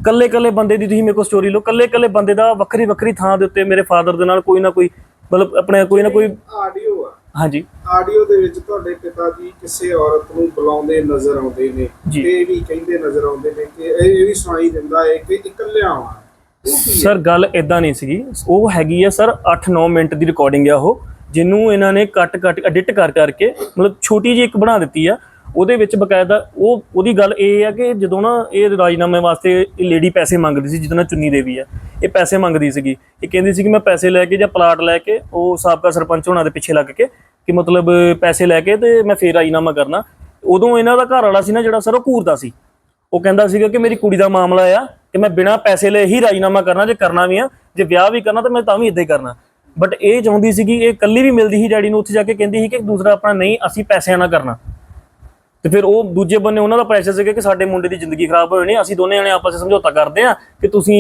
ਕੱਲੇ ਕੱਲੇ ਬੰਦੇ ਦੀ ਤੁਸੀਂ ਮੇਰੇ ਕੋਲ ਸਟੋਰੀ ਲਓ ਕੱਲੇ ਕੱਲੇ ਬੰਦੇ ਦਾ ਵੱਖਰੀ ਵੱਖਰੀ ਥਾਂ ਦੇ ਉੱਤੇ ਮੇਰੇ ਫਾਦਰ ਦੇ ਨਾਲ ਕੋਈ ਨਾ ਕੋਈ ਮਤਲਬ ਆਪਣੇ ਕੋਈ ਨਾ ਕੋਈ ਆਡੀਓ ਆ ਹਾਂਜੀ ਆਡੀਓ ਦੇ ਵਿੱਚ ਤੁਹਾਡੇ ਪਿਤਾ ਜੀ ਕਿਸੇ ਔਰਤ ਨੂੰ ਬੁਲਾਉਂਦੇ ਨਜ਼ਰ ਆਉਂਦੇ ਨੇ ਜੀ। ਤੇ ਇਹ ਵੀ ਕਹਿੰਦੇ ਨਜ਼ਰ ਆਉਂਦੇ ਨੇ ਕਿ ਇਹ ਇਹ ਵੀ ਸੁਣਾਈ ਦਿੰਦਾ ਹੈ ਕਿ ਇਕੱਲਿਆਂ ਹੈ? ਸਰ, ਗੱਲ ਇਦਾਂ ਨਹੀਂ ਸੀਗੀ। ਉਹ ਹੈਗੀ ਆ ਸਰ 8-9 ਮਿੰਟ ਦੀ ਰਿਕਾਰਡਿੰਗ ਆ ਉਹ, ਜਿਹਨੂੰ ਇਹਨਾਂ ਨੇ ਕੱਟ ਕੱਟ ਐਡਿਟ ਕਰ ਕਰਕੇ, ਮਤਲਬ ਛੋਟੀ ਜਿਹੀ ਇੱਕ ਬਣਾ ਦਿੱਤੀ ਆ। ਉਹਦੇ ਵਿੱਚ ਬਕਾਇਦਾ ਉਹ, ਉਹਦੀ ਗੱਲ ਇਹ ਆ ਕਿ ਜਦੋਂ ਨਾ ਇਹ ਰਾਜਨਾਮੇ ਵਾਸਤੇ ਇਹ ਲੇਡੀ ਪੈਸੇ ਮੰਗਦੀ ਸੀ, ਜਿਹਦਾ ਨਾਂ ਚੁੰਨੀ ਦੇਵੀ ਆ, ਇਹ ਪੈਸੇ ਮੰਗਦੀ ਸੀਗੀ। ਇਹ ਕਹਿੰਦੀ ਸੀ ਕਿ ਮੈਂ ਪੈਸੇ ਲੈ ਕੇ ਜਾਂ ਪਲਾਟ ਲੈ ਕੇ, ਉਹ ਸਾਬਕਾ ਸਰਪੰਚ ਹੋਣਾ ਦੇ ਪਿੱਛੇ ਲੱਗ ਕੇ, ਕਿ ਮਤਲਬ ਪੈਸੇ ਲੈ ਕੇ ਤੇ ਮੈਂ ਫੇਰ ਰਾਜਨਾਮਾ ਕਰਨਾ। ਉਦੋਂ ਇਹਨਾਂ ਦਾ ਘਰ ਵਾਲਾ ਸੀ ਨਾ ਜਿਹੜਾ, ਸਰ, ਉਹ ਘੂਰਦਾ ਸੀ। ਉਹ ਕਹਿੰਦਾ ਸੀਗਾ ਕਿ ਮੇਰੀ ਕੁੜੀ ਦਾ ਮਾਮਲਾ ਆ ਕਿ ਮੈਂ ਬਿਨਾਂ ਪੈਸੇ ਲਏ ਹੀ ਰਾਜੀਨਾਮਾ ਕਰਨਾ, ਜੇ ਕਰਨਾ ਵੀ ਆ, ਜੇ ਵਿਆਹ ਵੀ ਕਰਨਾ, ਤਾਂ ਮੈਂ ਤਾਂ ਵੀ ਇਦਾਂ ਹੀ ਕਰਨਾ। ਬਟ ਇਹ ਚਾਹੁੰਦੀ ਸੀਗੀ, ਇਹ ਕੱਲੀ ਵੀ ਮਿਲਦੀ ਸੀ ਡੈਡੀ ਨੂੰ, ਉੱਥੇ ਜਾ ਕੇ ਕਹਿੰਦੀ ਸੀ ਕਿ ਦੂਸਰਾ ਆਪਣਾ ਨਹੀਂ, ਅਸੀਂ ਪੈਸਿਆਂ ਨਾਲ ਕਰਨਾ। ਤੇ ਫਿਰ ਉਹ ਦੂਜੇ ਬੰਨੇ ਉਹਨਾਂ ਦਾ ਪ੍ਰੈਸ਼ਰ ਸੀਗਾ ਕਿ ਸਾਡੇ ਮੁੰਡੇ ਦੀ ਜ਼ਿੰਦਗੀ ਖਰਾਬ ਹੋ ਜਾਣੀ ਅਸੀਂ ਦੋਨੇ ਜਣੇ ਆਪਸ ਵਿੱਚ ਸਮਝੌਤਾ ਕਰਦੇ ਆ ਕਿ ਤੁਸੀਂ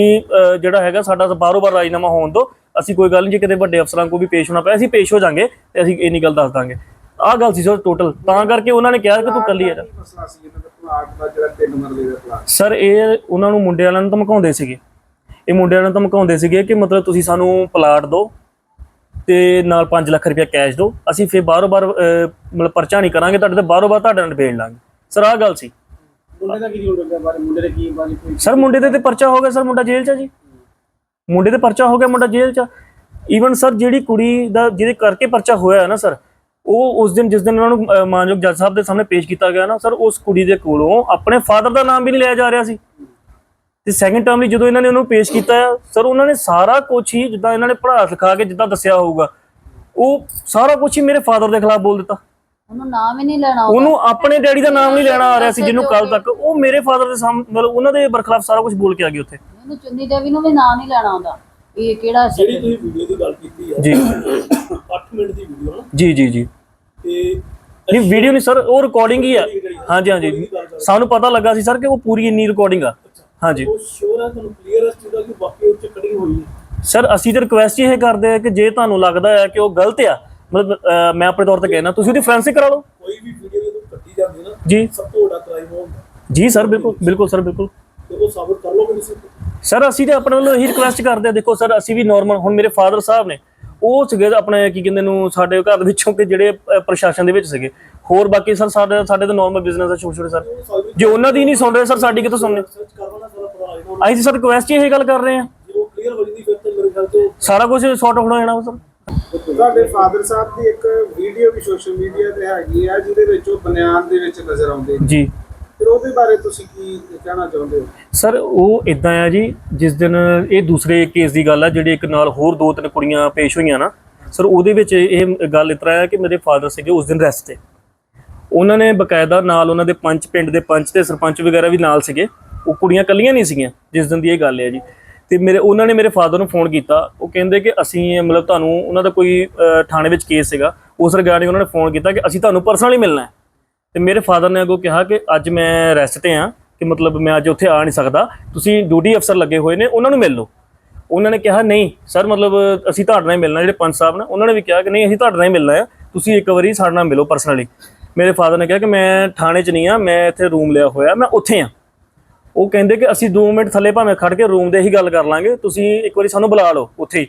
ਜਿਹੜਾ ਹੈਗਾ ਸਾਡਾ ਬਾਰੋ ਬਾਰ ਰਾਜਨਾਮਾ ਹੋਣ ਦਿਓ। ਅਸੀਂ ਕੋਈ ਗੱਲ ਨਹੀਂ ਜੇ ਕਿਤੇ ਵੱਡੇ ਅਫਸਰਾਂ ਕੋਲ ਵੀ ਪੇਸ਼ ਹੋਣਾ ਪਿਆ, ਅਸੀਂ ਪੇਸ਼ ਹੋ ਜਾਾਂਗੇ ਤੇ ਅਸੀਂ ਇੰਨੀ ਗੱਲ ਦੱਸ ਦਾਂਗੇ। ਆਹ ਗੱਲ ਸੀ ਸਰ ਟੋਟਲ ਤਾਂ ਕਰਕੇ ਉਹਨਾਂ ਨੇ ਕਿਹਾ ਕਿ ਤੂੰ ਕੱਲੀ ਆ ਜਾ। ਕੀ ਮਸਲਾ ਸੀ ਇਹਨਾਂ ਦਾ ਪਲਾਟ ਦਾ ਜਿਹੜਾ ਤਿੰਨ ਮਰਲੇ ਦਾ ਪਲਾਟ ਸਰ ਇਹ ਉਹਨਾਂ ਨੂੰ ਮੁੰਡੇ ਵਾਲਿਆਂ ਨੂੰ ਧਮਕਾਉਂਦੇ ਸੀਗੇ। ਇਹ ਮੁੰਡੇ ਵਾਲਿਆਂ ਨੂੰ ਧਮਕਾਉਂਦੇ ਸੀਗੇ ਕਿ ਮਤਲਬ ਤੁਸੀਂ ਸਾਨੂੰ ਪਲਾਟ ਦਿਓ ਤੇ ਨਾਲ 5 ਲੱਖ ਰੁਪਏ ਕੈਸ਼ ਦਿਓ। ਅਸੀਂ ਫਿਰ ਬਾਰੋ-ਬਾਰ ਮਤਲਬ ਪਰਚਾ ਨਹੀਂ ਕਰਾਂਗੇ ਤੁਹਾਡੇ ਤੇ ਬਾਰੋ-ਬਾਰ ਤੁਹਾਡੇ ਨਾਲ ਨਿਬੇੜ ਲਾਂਗੇ। ਸਰ ਆਹ ਗੱਲ ਸੀ। ਮੁੰਡੇ ਦਾ ਕੀ ਰੋਲ ਲੱਗਿਆ ਬਾਰੇ ਮੁੰਡੇ ਦੇ ਕੀ ਬਾਰੇ ਕੋਈ ਸਰ ਮੁੰਡੇ ਦੇ ਤੇ ਪਰਚਾ ਹੋ ਗਿਆ ਸਰ ਮੁੰਡਾ ਜੇਲ੍ਹ 'ਚ ਆ ਜੀ। ਮੁੰਡੇ ਤੇ ਪਰਚਾ ਹੋ ਗਿਆ ਮੁੰਡਾ ਜੇਲ੍ਹ 'ਚ ਈਵਨ ਸਰ ਜਿਹੜੀ ਕੁੜੀ ਦਾ ਜਿਹਦੇ ਕਰਕੇ ਪਰਚਾ ਹੋਇਆ ਹੈ ਨਾ ਸਰ ਉਹ ਉਸ ਦਿਨ ਜਿਸ ਦਿਨ ਉਹਨਾਂ ਨੂੰ ਮਾਨਯੋਗ ਜੱਜ ਸਾਹਿਬ ਦੇ ਸਾਹਮਣੇ ਪੇਸ਼ ਕੀਤਾ ਗਿਆ ਨਾ ਸਰ ਉਸ ਕੁੜੀ ਦੇ ਕੋਲੋਂ ਆਪਣੇ ਫਾਦਰ ਦਾ ਨਾਮ ਵੀ ਨਹੀਂ ਲਿਆ ਜਾ ਰਿਹਾ ਸੀ। ਤੇ ਸੈਕੰਡ ਟਰਮ ਲਈ ਜਦੋਂ ਇਹਨਾਂ ਨੇ ਉਹਨੂੰ ਪੇਸ਼ ਕੀਤਾ ਸਰ ਉਹਨਾਂ ਨੇ ਸਾਰਾ ਕੁਝ ਹੀ ਜਿੱਦਾਂ ਇਹਨਾਂ ਨੇ ਪੜ੍ਹਾ ਲਿਖਾ ਕੇ ਜਿੱਦਾਂ ਦੱਸਿਆ ਹੋਊਗਾ ਉਹ ਸਾਰਾ ਕੁਝ ਹੀ ਮੇਰੇ ਫਾਦਰ ਦੇ ਖਿਲਾਫ ਬੋਲ ਦਿੱਤਾ। ਉਹਨੂੰ ਨਾਮ ਹੀ ਨਹੀਂ ਲੈਣਾ। ਉਹਨੂੰ ਆਪਣੇ ਡੈਡੀ ਦਾ ਨਾਮ ਨਹੀਂ ਲੈਣਾ ਆ ਰਿਹਾ ਸੀ ਜਿਹਨੂੰ ਕੱਲ ਤੱਕ। ਉਹ ਮੇਰੇ ਫਾਦਰ ਦੇ ਸਾਹਮਣੇ ਮਤਲਬ ਉਹਨਾਂ ਦੇ ਬਰਖਲਾਫ ਸਾਰਾ ਕੁਝ ਬੋਲ ਕੇ ਆ ਗਏ ਉੱਥੇ। ਉਹਨੂੰ ਚੁੰਨੀ ਦੇਵੀ ਨੂੰ ਵੀ ਨਾਮ ਨਹੀਂ ਲੈਣਾ ਆਉਂਦਾ। ਇਹ ਕਿਹੜਾ ਜਿਹੜੀ ਤੁਸੀਂ ਵੀਡੀਓ ਦੀ ਗੱਲ ਕੀਤੀ ਹੈ ਜੀ। 8 ਮਿੰਟ ਦੀ ਵੀਡੀਓ ਨਾ। ਜੀ ਜੀ ਜੀ। ਤੇ ਨਹੀਂ ਵੀਡੀਓ ਨਹੀਂ ਸਰ ਉਹ ਰਿਕਾਰਡਿੰਗ ਹੀ ਆ। ਹਾਂਜੀ ਹਾਂਜੀ। ਸਾਨੂੰ ਪਤਾ ਲੱਗਾ ਸੀ ਸਰ ਕਿ ਉਹ ਪੂਰੀ ਇੰਨੀ ਰਿਕਾਰਡਿੰਗ ਆ। ਹਾਂਜੀ। ਉਹ ਸ਼ੋਰ ਹੈ ਤੁਹਾਨੂੰ ਕਲੀਅਰ ਹੈ ਦਾ ਕਿ ਵਾਕਈ ਉੱਚ ਕਟਿੰਗ ਹੋਈ ਹੈ। ਸਰ ਅਸੀਂ ਤਾਂ ਰਿਕੁਐਸਟ ਇਹ ਕਰਦੇ ਆ ਕਿ ਜੇ ਤੁਹਾਨੂੰ ਲੱਗਦਾ ਹੈ ਕਿ ਉਹ ਗਲਤ ਆ ਮਤਲਬ ਮੈਂ ਆਪਣੇ ਤੌਰ ਤੇ ਕਹਿਣਾ ਤੁਸੀਂ ਉਹਦੀ ਫੋਰੈਂਸਿਕ ਕਰਾ ਲਓ। ਕੋਈ ਵੀ ਵੀਡੀਓ ਜਦੋਂ ਕੱਟੀ ਜਾਂਦੀ ਹੈ ਨਾ ਜੀ। ਸਭ ਤੋਂ ਵੱਡਾ ਕ੍ਰਾਈਮ ਹੁੰਦਾ। ਜੀ ਸਰ ਬਿਲਕੁਲ ਬਿਲਕੁਲ ਸਰ ਬਿਲਕੁਲ। ਤੇ ਉਹ ਸਾਬਤ ਕਰ ਲਓਗੇ ਤੁਸੀਂ ਸਰ ਅਸੀਂ ਤੇ ਆਪਣੇ ਵੱਲੋਂ ਇਹੀ ਰਿਕੁਐਸਟ ਕਰਦੇ ਆ ਦੇਖੋ ਸਰ ਅਸੀਂ ਵੀ ਨਾਰਮਲ ਹੁਣ ਮੇਰੇ ਫਾਦਰ ਸਾਹਿਬ ਨੇ ਉਹ ਸੀਗੇ ਆਪਣੇ ਕੀ ਕਹਿੰਦੇ ਨੂੰ ਸਾਡੇ ਘਰ ਦੇ ਵਿੱਚੋਂ ਕਿ ਜਿਹੜੇ ਅਹ, ਪ੍ਰਸ਼ਾਸਨ ਦੇ ਵਿੱਚ ਸੀਗੇ। ਹੋਰ ਬਾਕੀ ਸਰ ਸਾਡੇ ਸਾਡੇ ਤਾਂ ਨਾਰਮਲ ਬਿਜ਼ਨਸ ਆ ਛੋਟੇ ਛੋਟੇ ਸਰ ਜੇ ਉਹਨਾਂ ਦੀ ਨਹੀਂ ਸੁਣ ਰਹੇ ਸਰ ਸਾਡੀ ਕਿੱਥੋਂ ਸੁਣਨੇ? ਰਿਸਰਚ ਕਰਨਾ ਸਾਰਾ ਪਤਾ ਜਾਣਾ ਅਸੀਂ ਤਾਂ ਸਰ ਰਿਕੁਐਸਟ ਹੀ ਇਹ ਗੱਲ ਕਰ ਰਹੇ ਆ ਜੇ ਉਹ ਕਲੀਅਰ ਹੋ। ਜਾਂਦੀ ਫਿਰ ਤੇ ਮੇਰੇ ਖਿਆਲ ਤੋਂ ਸਾਰਾ ਕੁਝ ਸੌਟ ਹੋ ਜਾਣਾ ਸਰ ਤੁਹਾਡੇ ਫਾਦਰ ਸਾਹਿਬ ਦੀ ਇੱਕ ਵੀਡੀਓ ਵੀ ਸੋਸ਼ਲ ਮੀਡੀਆ ਤੇ ਹੈਗੀ ਆ ਜਿਹਦੇ ਵਿੱਚ ਉਹ ਬਨਿਆਨ ਦੇ ਵਿੱਚ ਨਜ਼ਰ ਆਉਂਦੇ ਨੇ। ਜੀ। ਫਿਰ ਉਹਦੇ ਬਾਰੇ ਤੁਸੀਂ ਕੀ ਕਹਿਣਾ ਚਾਹੁੰਦੇ ਹੋ? ਸਰ, ਉਹ ਇਦਾਂ ਆ ਜੀ, ਜਿਸ ਦਿਨ ਇਹ ਦੂਸਰੇ ਕੇਸ ਦੀ ਗੱਲ ਆ, ਜਿਹੜੇ ਇੱਕ ਨਾਲ ਹੋਰ ਦੋ ਤਿੰਨ ਕੁੜੀਆਂ ਪੇਸ਼ ਹੋਈਆਂ ਨਾ, ਸਰ, ਉਹਦੇ ਵਿੱਚ ਇਹ ਗੱਲ ਇਸ ਤਰ੍ਹਾਂ ਆ ਕਿ ਮੇਰੇ ਫਾਦਰ ਸੀਗੇ ਉਸ ਦਿਨ ਰੈਸਟ ਤੇ। ਉਹਨਾਂ ਨੇ ਬਕਾਇਦਾ ਨਾਲ ਉਹਨਾਂ ਦੇ ਪੰਚ ਪਿੰਡ ਦੇ ਪੰਚ ਤੇ ਸਰਪੰਚ ਵਗੈਰਾ ਵੀ ਨਾਲ ਸੀਗੇ, ਉਹ ਕੁੜੀਆਂ ਕੱਲੀਆਂ ਨਹੀਂ ਸੀਗੀਆਂ, ਜਿਸ ਦਿਨ ਦੀ ਇਹ ਗੱਲ ਹੈ ਜੀ। ਤੇ ਮੇਰੇ, ਉਹਨਾਂ ਨੇ ਮੇਰੇ ਫਾਦਰ ਨੂੰ ਫੋਨ ਕੀਤਾ, ਉਹ ਕਹਿੰਦੇ ਕਿ ਅਸੀਂ ਮਤਲਬ ਤੁਹਾਨੂੰ ਉਹਨਾਂ ਦਾ ਕੋਈ ਥਾਣੇ ਵਿੱਚ ਕੇਸ ਸੀਗਾ, ਉਸ ਰਿਗਾਰਡਿੰਗ ਉਹਨਾਂ ਨੇ ਫੋਨ ਕੀਤਾ ਕਿ ਅਸੀਂ ਤੁਹਾਨੂੰ ਪਰਸਨਲੀ ਮਿਲਣਾ ਹੈ। ਤੇ ਮੇਰੇ ਫਾਦਰ ਨੇ ਅੱਗੋਂ ਕਿਹਾ ਕਿ ਅੱਜ ਮੈਂ ਰੈਸਟ ਤੇ ਆ, ਕਿ ਮਤਲਬ ਮੈਂ ਅੱਜ ਉੱਥੇ ਆ ਨਹੀਂ ਸਕਦਾ। ਤੁਸੀਂ ਡਿਊਟੀ ਅਫਸਰ ਲੱਗੇ ਹੋਏ ਨੇ, ਉਹਨਾਂ ਨੂੰ ਮਿਲ ਲਓ। ਉਹਨਾਂ ਨੇ ਕਿਹਾ, ਨਹੀਂ, ਸਰ, ਮਤਲਬ ਅਸੀਂ ਤੁਹਾਡੇ ਨਾਲ ਹੀ ਮਿਲਣਾ, ਜਿਹੜੇ ਪੰਚ ਸਾਹਿਬ ਨੇ। ਉਹਨਾਂ ਨੇ ਵੀ ਕਿਹਾ ਕਿ, ਨਹੀਂ, ਅਸੀਂ ਤੁਹਾਡੇ ਨਾਲ ਹੀ ਮਿਲਣਾ ਆ। ਤੁਸੀਂ ਇੱਕ ਵਾਰੀ ਸਾਡੇ ਨਾਲ ਮਿਲੋ ਪਰਸਨਲੀ ਮੇਰੇ ਫਾਦਰ ਨੇ ਕਿਹਾ ਕਿ, ਮੈਂ ਥਾਣੇ 'ਚ ਨਹੀਂ ਆ, ਮੈਂ ਇੱਥੇ ਰੂਮ ਲਿਆ ਹੋਇਆ, ਮੈਂ ਉੱਥੇ ਆ। ਉਹ ਕਹਿੰਦੇ ਕਿ, ਅਸੀਂ 2 ਮਿੰਟ ਥੱਲੇ ਭਾਵੇਂ ਖੜ ਕੇ ਰੂਮ ਦੇ ਹੀ ਗੱਲ ਕਰ ਲਾਂਗੇ, ਤੁਸੀਂ ਇੱਕ ਵਾਰੀ ਸਾਨੂੰ ਬੁਲਾ ਲਓ ਉੱਥੇ ਹੀ।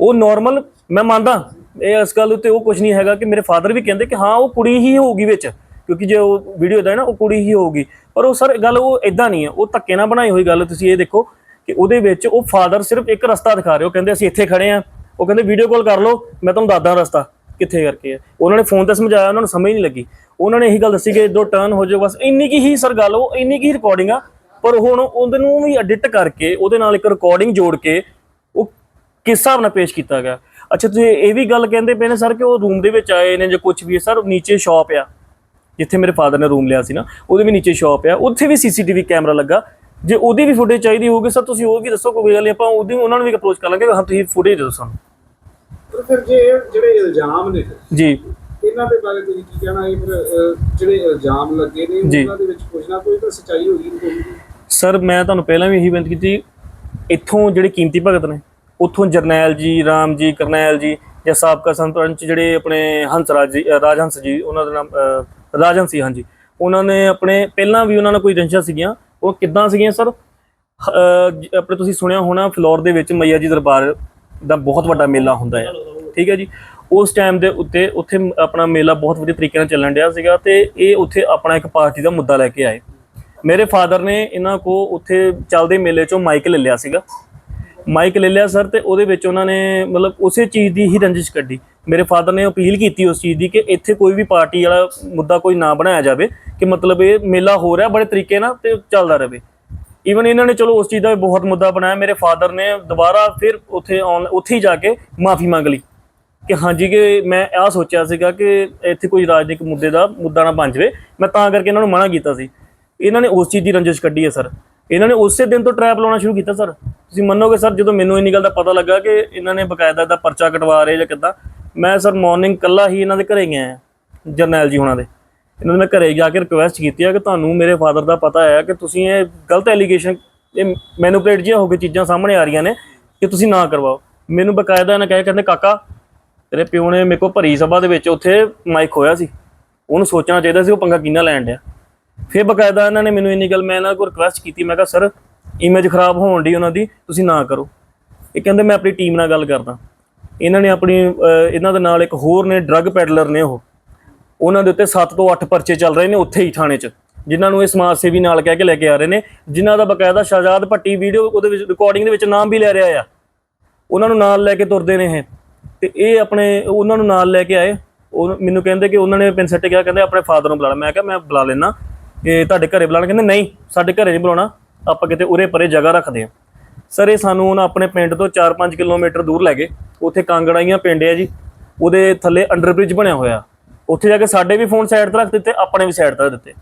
ਉਹ ਨਾਰਮਲ ਮੈਂ ਮੰਨਦਾ, ਇਹ ਇਸ ਗੱਲ ਉੱਤੇ ਉਹ ਕੁਝ ਨਹੀਂ ਹੈਗਾ ਕਿ ਮੇਰੇ ਫਾਦਰ ਵੀ ਕਹਿੰਦੇ ਕਿ, ਹਾਂ, ਉਹ ਕੁੜੀ ਹੀ ਹੋਊਗੀ ਵਿੱਚ। ਕਿਉਂਕਿ ਜੇ ਉਹ ਵੀਡੀਓ ਦਾ ਨਾ, ਉਹ ਕੁੜੀ ਹੀ ਹੋਊਗੀ। ਪਰ ਉਹ ਸਰ, ਗੱਲ ਉਹ ਇਦਾਂ ਨਹੀਂ ਹੈ। ਉਹ ਧੱਕੇ ਨਾਲ ਬਣਾਈ ਹੋਈ ਗੱਲ ਤੁਸੀਂ ਇਹ ਦੇਖੋ ਕਿ ਉਹਦੇ ਵਿੱਚ ਉਹ ਫਾਦਰ ਸਿਰਫ ਇੱਕ ਰਸਤਾ ਦਿਖਾ ਰਹੇ ਹੋ। ਕਹਿੰਦੇ ਅਸੀਂ ਇੱਥੇ ਖੜੇ ਆ ਉਹ ਕਹਿੰਦੇ ਵੀਡੀਓ ਕਾਲ ਕਰ ਲਓ, ਮੈਂ ਤੁਹਾਨੂੰ ਦੱਸਦਾ ਰਸਤਾ ਕਿੱਥੇ ਕਰਕੇ ਹੈ। ਉਹਨਾਂ ਨੇ ਫੋਨ ਤੇ ਸਮਝਾਇਆ, ਉਹਨਾਂ ਨੂੰ ਸਮਝ ਨਹੀਂ ਲੱਗੀ। ਉਹਨਾਂ ਨੇ ਇਹੀ ਗੱਲ ਦੱਸੀ ਕਿ ਜਦੋਂ ਟਰਨ ਹੋ ਜਾਓ, ਬਸ ਇੰਨੀ ਕੀ ਹੀ ਸਰ ਗੱਲ, ਉਹ ਇੰਨੀ ਕੀ ਰਿਕਾਰਡਿੰਗ ਆ। ਪਰ ਹੁਣ ਉਹਦੇ ਨੂੰ ਵੀ ਐਡਿਟ ਕਰਕੇ, ਉਹਦੇ ਨਾਲ ਇੱਕ ਰਿਕਾਰਡਿੰਗ ਜੋੜ ਕੇ ਉਹ ਕਿਸ ਹਿਸਾਬ ਨਾਲ ਪੇਸ਼ ਕੀਤਾ ਗਿਆ? ਅੱਛਾ, ਤੁਸੀਂ ਇਹ ਵੀ ਗੱਲ ਕਹਿੰਦੇ ਪਏ ਨੇ ਸਰ ਕਿ ਉਹ ਰੂਮ ਦੇ ਵਿੱਚ ਆਏ ਨੇ ਜਾਂ ਕੁਝ ਵੀ ਹੈ। ਸਰ, ਨੀਚੇ ਸ਼ਾਪ ਆ। ਜਿੱਥੇ ਮੇਰੇ ਫਾਦਰ ਨੇ ਰੂਮ ਲਿਆ ਸੀ ਨਾ ਉਹਦੇ ਵੀ ਨੀਚੇ ਸ਼ਾਪ ਆ ਉੱਥੇ ਵੀ ਸੀਸੀਟੀਵੀ ਕੈਮਰਾ ਲੱਗਾ। ਜੇ ਉਹਦੀ ਵੀ ਫੁਟੇਜ ਚਾਹੀਦੀ ਹੋਊਗੀ ਸਰ ਤੁਸੀਂ ਉਹ ਵੀ ਦੱਸੋ ਕੋਈ ਗੱਲ ਨਹੀਂ ਆਪਾਂ ਉਹਦੀ ਉਹਨਾਂ ਨੂੰ ਵੀ ਅਪਰੋਚ ਕਰ ਲਾਂਗੇ ਹਾਂ ਤੁਸੀਂ ਫੁਟੇਜ ਦਿਓ ਸਾਨੂੰ। ਪਰ ਫਿਰ ਜੇ ਇਹ ਜਿਹੜੇ ਇਲਜ਼ਾਮ ਨੇ ਜੀ। ਇਹਨਾਂ ਦੇ ਬਾਰੇ ਤੁਸੀਂ ਕੀ ਕਹਿਣਾ ਹੈ ਫਿਰ ਜਿਹੜੇ ਇਲਜ਼ਾਮ ਲੱਗੇ ਨੇ। ਉਹਨਾਂ ਦੇ ਵਿੱਚ ਕੁਝ ਨਾ ਕੋਈ ਤਾਂ ਸੱਚਾਈ ਹੋਗੀ ਹੋਊਗੀ। ਸਰ ਮੈਂ ਤੁਹਾਨੂੰ ਪਹਿਲਾਂ ਵੀ ਇਹੀ ਬੇਨਤੀ ਕੀਤੀ ਇੱਥੋਂ ਜਿਹੜੇ ਕੀਮਤੀ ਭਗਤ ਨੇ ਉੱਥੋਂ ਜਰਨੈਲ ਜੀ ਰਾਮ ਜੀ ਕਰਨੈਲ ਜੀ ਜਾਂ ਸਾਬਕਾ ਸੰਤਰੰਚ ਜਿਹੜੇ ਆਪਣੇ ਹੰਸਰਾਜ ਜੀ ਅ, ਰਾਜਹੰਸ ਜੀ ਉਹਨਾਂ ਦਾ ਨਾਮ ਰਾਜਨ ਸੀ, ਹਾਂਜੀ। ਉਹਨਾਂ ਨੇ ਆਪਣੇ, ਪਹਿਲਾਂ ਵੀ ਉਹਨਾਂ ਨਾਲ ਕੋਈ ਰੰਸ਼ਾ ਸੀਗੀਆਂ। ਉਹ ਕਿੱਦਾਂ ਸੀਗੀਆਂ ਸਰ? ਆਪਣੇ ਤੁਸੀਂ ਸੁਣਿਆ ਹੋਣਾ, ਫਲੋਰ ਦੇ ਵਿੱਚ ਮਈਆ ਜੀ ਦਰਬਾਰ ਦਾ ਬਹੁਤ ਵੱਡਾ ਮੇਲਾ ਹੁੰਦਾ ਹੈ। ਠੀਕ ਹੈ ਜੀ? ਉਸ ਟਾਈਮ ਦੇ ਉੱਤੇ ਉੱਥੇ ਆਪਣਾ ਮੇਲਾ ਬਹੁਤ ਵਧੀਆ ਤਰੀਕੇ ਨਾਲ ਚੱਲਣ ਡਿਆ ਸੀਗਾ ਤੇ ਇਹ ਉੱਥੇ ਆਪਣਾ ਇੱਕ ਪਾਰਟੀ ਦਾ ਮੁੱਦਾ ਲੈ ਕੇ ਆਏ। ਮੇਰੇ ਫਾਦਰ ਨੇ ਇਹਨਾਂ ਕੋ ਉੱਥੇ ਚੱਲਦੇ ਮੇਲੇ ਚੋਂ ਮਾਈਕ ਲੈ ਲਿਆ ਸੀਗਾ। ਮਾਈਕ ਲੈ ਲਿਆ ਸਰ ਤੇ ਉਹਦੇ ਵਿੱਚ ਉਹਨਾਂ ਨੇ ਮਤਲਬ ਉਸੇ ਚੀਜ਼ ਦੀ ਹੀ ਰੰਜਿਸ਼ ਕੱਢੀ। ਮੇਰੇ ਫਾਦਰ ਨੇ ਅਪੀਲ ਕੀਤੀ ਉਸ ਚੀਜ਼ ਦੀ ਕਿ ਇੱਥੇ ਕੋਈ ਵੀ ਪਾਰਟੀ ਵਾਲਾ ਮੁੱਦਾ ਕੋਈ ਨਾ ਬਣਾਇਆ ਜਾਵੇ ਕਿ ਮਤਲਬ ਇਹ ਮੇਲਾ ਹੋ ਰਿਹਾ ਬੜੇ ਤਰੀਕੇ ਨਾਲ ਤੇ ਚੱਲਦਾ ਰਹੇ। ਈਵਨ ਇਹਨਾਂ ਨੇ ਚਲੋ ਉਸ ਚੀਜ਼ ਦਾ ਵੀ ਬਹੁਤ ਮੁੱਦਾ ਬਣਾਇਆ। ਮੇਰੇ ਫਾਦਰ ਨੇ ਦੁਬਾਰਾ ਫਿਰ ਉੱਥੇ ਆਉਣ, ਉੱਥੇ ਹੀ ਜਾ ਕੇ ਮਾਫੀ ਮੰਗ ਲਈ ਕਿ ਹਾਂਜੀ ਕਿ ਮੈਂ ਆਹ ਸੋਚਿਆ ਸੀਗਾ ਕਿ ਇੱਥੇ ਕੋਈ ਰਾਜਨੀਤਿਕ ਮੁੱਦੇ ਦਾ, ਮੁੱਦਾ ਨਾ ਬਣ ਜਾਵੇ। ਮੈਂ ਤਾਂ ਕਰਕੇ ਇਹਨਾਂ ਨੂੰ ਮਨਾ ਕੀਤਾ ਸੀ। ਇਹਨਾਂ ਨੇ ਉਸ ਚੀਜ਼ ਦੀ ਰੰਜਿਸ਼ ਕੱਢੀ ਹੈ ਸਰ। ਇਹਨਾਂ ਨੇ ਉਸੇ ਦਿਨ ਤੋਂ ਟਰੈਪ ਲਾਉਣਾ ਸ਼ੁਰੂ ਕੀਤਾ, ਸਰ। ਤੁਸੀਂ ਮੰਨੋਗੇ, ਸਰ, ਜਦੋਂ ਮੈਨੂੰ ਇੰਨੀ ਗੱਲ ਦਾ ਪਤਾ ਲੱਗਾ ਕਿ ਇਹਨਾਂ ਨੇ ਬਕਾਇਦਾ ਦਾ ਪਰਚਾ ਕਟਵਾ ਰਹੇ ਜਾਂ ਕਿੱਦਾਂ, ਮੈਂ, ਸਰ ਮਾਰਨਿੰਗ ਕੱਲਾ ਹੀ ਇਹਨਾਂ ਦੇ ਘਰੇ ਗਿਆ ਜਰਨੈਲ ਜੀ ਹੁਣਾਂ ਦੇ। ਇਹਨਾਂ ਨੇ ਮੈਂ ਘਰੇ ਜਾ ਕੇ ਰਿਕੁਐਸਟ ਕੀਤੀ ਆ ਕਿ ਤੁਹਾਨੂੰ ਮੇਰੇ ਫਾਦਰ ਦਾ ਪਤਾ ਹੈ ਕਿ ਤੁਸੀਂ ਇਹ ਗਲਤ ਐਲੀਗੇਸ਼ਨ ਇਹ ਮੈਨੂਪਲੇਟ ਜਿਹਾ ਹੋ ਕੇ ਚੀਜ਼ਾਂ ਸਾਹਮਣੇ ਆ ਰਹੀਆਂ ਨੇ ਕਿ ਤੁਸੀਂ ਨਾ ਕਰਵਾਓ। ਮੈਨੂੰ ਬਕਾਇਦਾ ਇਹਨਾਂ ਕਹੇ ਕਹਿੰਦੇ, ਕਾਕਾ, ਤੇਰੇ ਪਿਓ ਨੇ ਮੇਰੇ ਕੋਲ ਭਰੀ ਸਭਾ ਦੇ ਵਿੱਚ ਉੱਥੇ ਮਾਈਕ ਹੋਇਆ ਸੀ। ਉਹਨੂੰ ਸੋਚਣਾ ਚਾਹੀਦਾ ਸੀ ਉਹ ਪੰਗਾ ਕਿੰਨਾ ਲੈਣ ਡਿਆ। ਫਿਰ ਬਕਾਇਦਾ ਇਹਨਾਂ ਨੇ ਮੈਨੂੰ ਇੰਨੀ ਗੱਲ, ਮੈਂ ਇਹਨਾਂ ਕੋਲ ਰਿਕੁਐਸਟ ਕੀਤੀ, ਮੈਂ ਕਿਹਾ ਸਰ ਇਮੇਜ ਖਰਾਬ ਹੋਣ ਦੀ ਉਹਨਾਂ ਦੀ, ਤੁਸੀਂ ਨਾ ਕਰੋ। ਇਹ ਕਹਿੰਦੇ, ਮੈਂ ਆਪਣੀ ਟੀਮ ਨਾਲ ਗੱਲ ਕਰਦਾ। ਇਹਨਾਂ ਨੇ ਆਪਣੀ ਇਹਨਾਂ ਦੇ ਨਾਲ ਇੱਕ ਹੋਰ ਨੇ ਡਰੱਗ ਪੈਡਲਰ ਨੇ ਉਹ। ਉਹਨਾਂ ਦੇ ਉੱਤੇ 7 ਤੋਂ 8 ਪਰਚੇ ਚੱਲ ਰਹੇ ਨੇ ਉੱਥੇ ਹੀ ਥਾਣੇ 'ਚ, ਜਿਨ੍ਹਾਂ ਨੂੰ ਇਹ ਸਮਾਜ ਸੇਵੀ ਨਾਲ ਕਹਿ ਕੇ ਲੈ ਕੇ ਆ ਰਹੇ ਨੇ, ਜਿਨ੍ਹਾਂ ਦਾ ਬਕਾਇਦਾ ਸ਼ਹਜ਼ਾਦ ਭੱਟੀ ਵੀਡੀਓ ਉਹਦੇ ਵਿੱਚ ਰਿਕਾਰਡਿੰਗ ਦੇ ਵਿੱਚ ਨਾਮ ਵੀ ਲੈ ਰਿਹਾ ਆ। ਉਹਨਾਂ ਨੂੰ ਨਾਲ ਲੈ ਕੇ ਤੁਰਦੇ ਨੇ ਇਹ। ਤੇ ਇਹ ਆਪਣੇ, ਉਹਨਾਂ ਨੂੰ ਨਾਲ ਲੈ ਕੇ ਆਏ। ਉਹ, ਮੈਨੂੰ ਕਹਿੰਦੇ ਕਿ ਉਹਨਾਂ ਨੇ ਪਿੰਨ ਸੱਟ ਗਿਆ, ਕਹਿੰਦੇ ਆਪਣੇ ਫਾਦਰ ਨੂੰ ਬੁਲਾ ਲੈ। ਮੈਂ ਕਿਹਾ, ਮੈਂ ਬੁਲਾ ਲੈਣਾ ਕਿ ਤੁਹਾਡੇ ਘਰੇ ਬੁਲਾਣਾ ਕਹਿੰਦੇ ਨਹੀਂ, ਸਾਡੇ ਘਰੇ ਨਹੀਂ ਬੁਲਾਉਣਾ, ਆਪਾਂ ਕਿਤੇ ਉਰੇ ਪਰੇ ਜਗ੍ਹਾ ਰੱਖਦੇ ਆ ਸਰ ਇਹ ਸਾਨੂੰ ਉਹਨਾਂ ਆਪਣੇ ਪਿੰਡ ਤੋਂ 4-5 ਕਿਲੋਮੀਟਰ ਦੂਰ ਲੈ ਗਏ। ਉੱਥੇ ਕਾਂਗੜਾਈਆਂ ਪਿੰਡ ਹੈ ਜੀ। ਉਹਦੇ ਥੱਲੇ ਅੰਡਰਬ੍ਰਿਜ ਬਣਿਆ ਹੋਇਆ। ਉੱਥੇ ਜਾ ਕੇ ਸਾਡੇ ਵੀ ਫੋਨ ਸਾਈਡ ਤੇ ਰੱਖ ਦਿੱਤੇ, ਆਪਣੇ ਵੀ ਸਾਈਡ ਤੇ ਦਿੱਤੇ।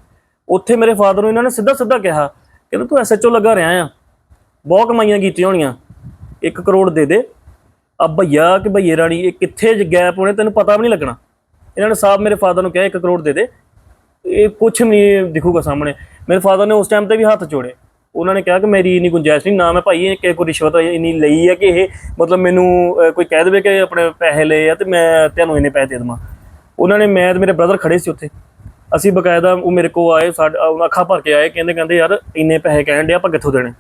ਉੱਥੇ ਮੇਰੇ ਫਾਦਰ ਨੂੰ ਇਹਨਾਂ ਨੇ ਸਿੱਧਾ ਸਿੱਧਾ ਕਿਹਾ, ਕਹਿੰਦਾ ਤੂੰ ਐਸਐਚਓ ਲੱਗਾ ਰਿਹਾ ਆ। ਬਹੁਤ ਕਮਾਈਆਂ ਕੀਤੀਆਂ ਹੋਣੀਆਂ। 1 ਕਰੋੜ ਦੇ ਦੇ। ਆ ਭਈਆ ਕਿ ਭਈਏ ਰਾਣੀ, ਇਹ ਕਿੱਥੇ ਗੈਪ ਹੋਣੇ, ਤੈਨੂੰ ਪਤਾ ਵੀ ਨਹੀਂ ਲੱਗਣਾ। ਇਹਨਾਂ ਨੇ ਸਾਹਿਬ ਮੇਰੇ ਫਾਦਰ ਨੂੰ ਕਿਹਾ 1 ਕਰੋੜ ਦੇ ਦੇ। ਇਹ ਕੁਝ ਨਹੀਂ ਦਿਖੂਗਾ ਸਾਹਮਣੇ। ਮੇਰੇ ਫਾਦਰ ਨੇ ਉਸ ਟਾਈਮ ਤੇ ਵੀ ਹੱਥ ਜੋੜੇ। ਉਹਨਾਂ ਨੇ ਕਿਹਾ ਕਿ ਮੇਰੀ ਇੰਨੀ ਗੁੰਜਾਇਸ਼ ਨਹੀਂ ਨਾ ਮੈਂ ਭਾਈ ਇਹ ਕਿਸੇ ਕੋਈ ਰਿਸ਼ਵਤ ਇੰਨੀ ਲਈ ਹੈ ਕਿ ਇਹ ਮਤਲਬ ਮੈਨੂੰ ਕੋਈ ਕਹਿ ਦੇਵੇ ਕਿ ਆਪਣੇ ਪੈਸੇ ਲਏ ਆ ਤੇ ਮੈਂ ਤੁਹਾਨੂੰ ਇੰਨੇ ਪੈਸੇ ਦੇ ਦੇਵਾਂ। ਉਹਨਾਂ ਨੇ ਮੈਂ ਤੇ ਮੇਰੇ ਬ੍ਰਦਰ ਖੜੇ ਸੀ ਉੱਥੇ। ਅਸੀਂ ਬਕਾਇਦਾ ਉਹ ਮੇਰੇ ਕੋ ਆਏ ਸਾਡਾ ਅੱਖਾਂ ਭਰ ਕੇ ਆਏ ਕਹਿੰਦੇ ਕਹਿੰਦੇ ਯਾਰ ਇੰਨੇ ਪੈਸੇ ਕਹਿਣ ਦੇ ਆਪਾਂ ਕਿੱਥੋਂ ਦੇਣੇ?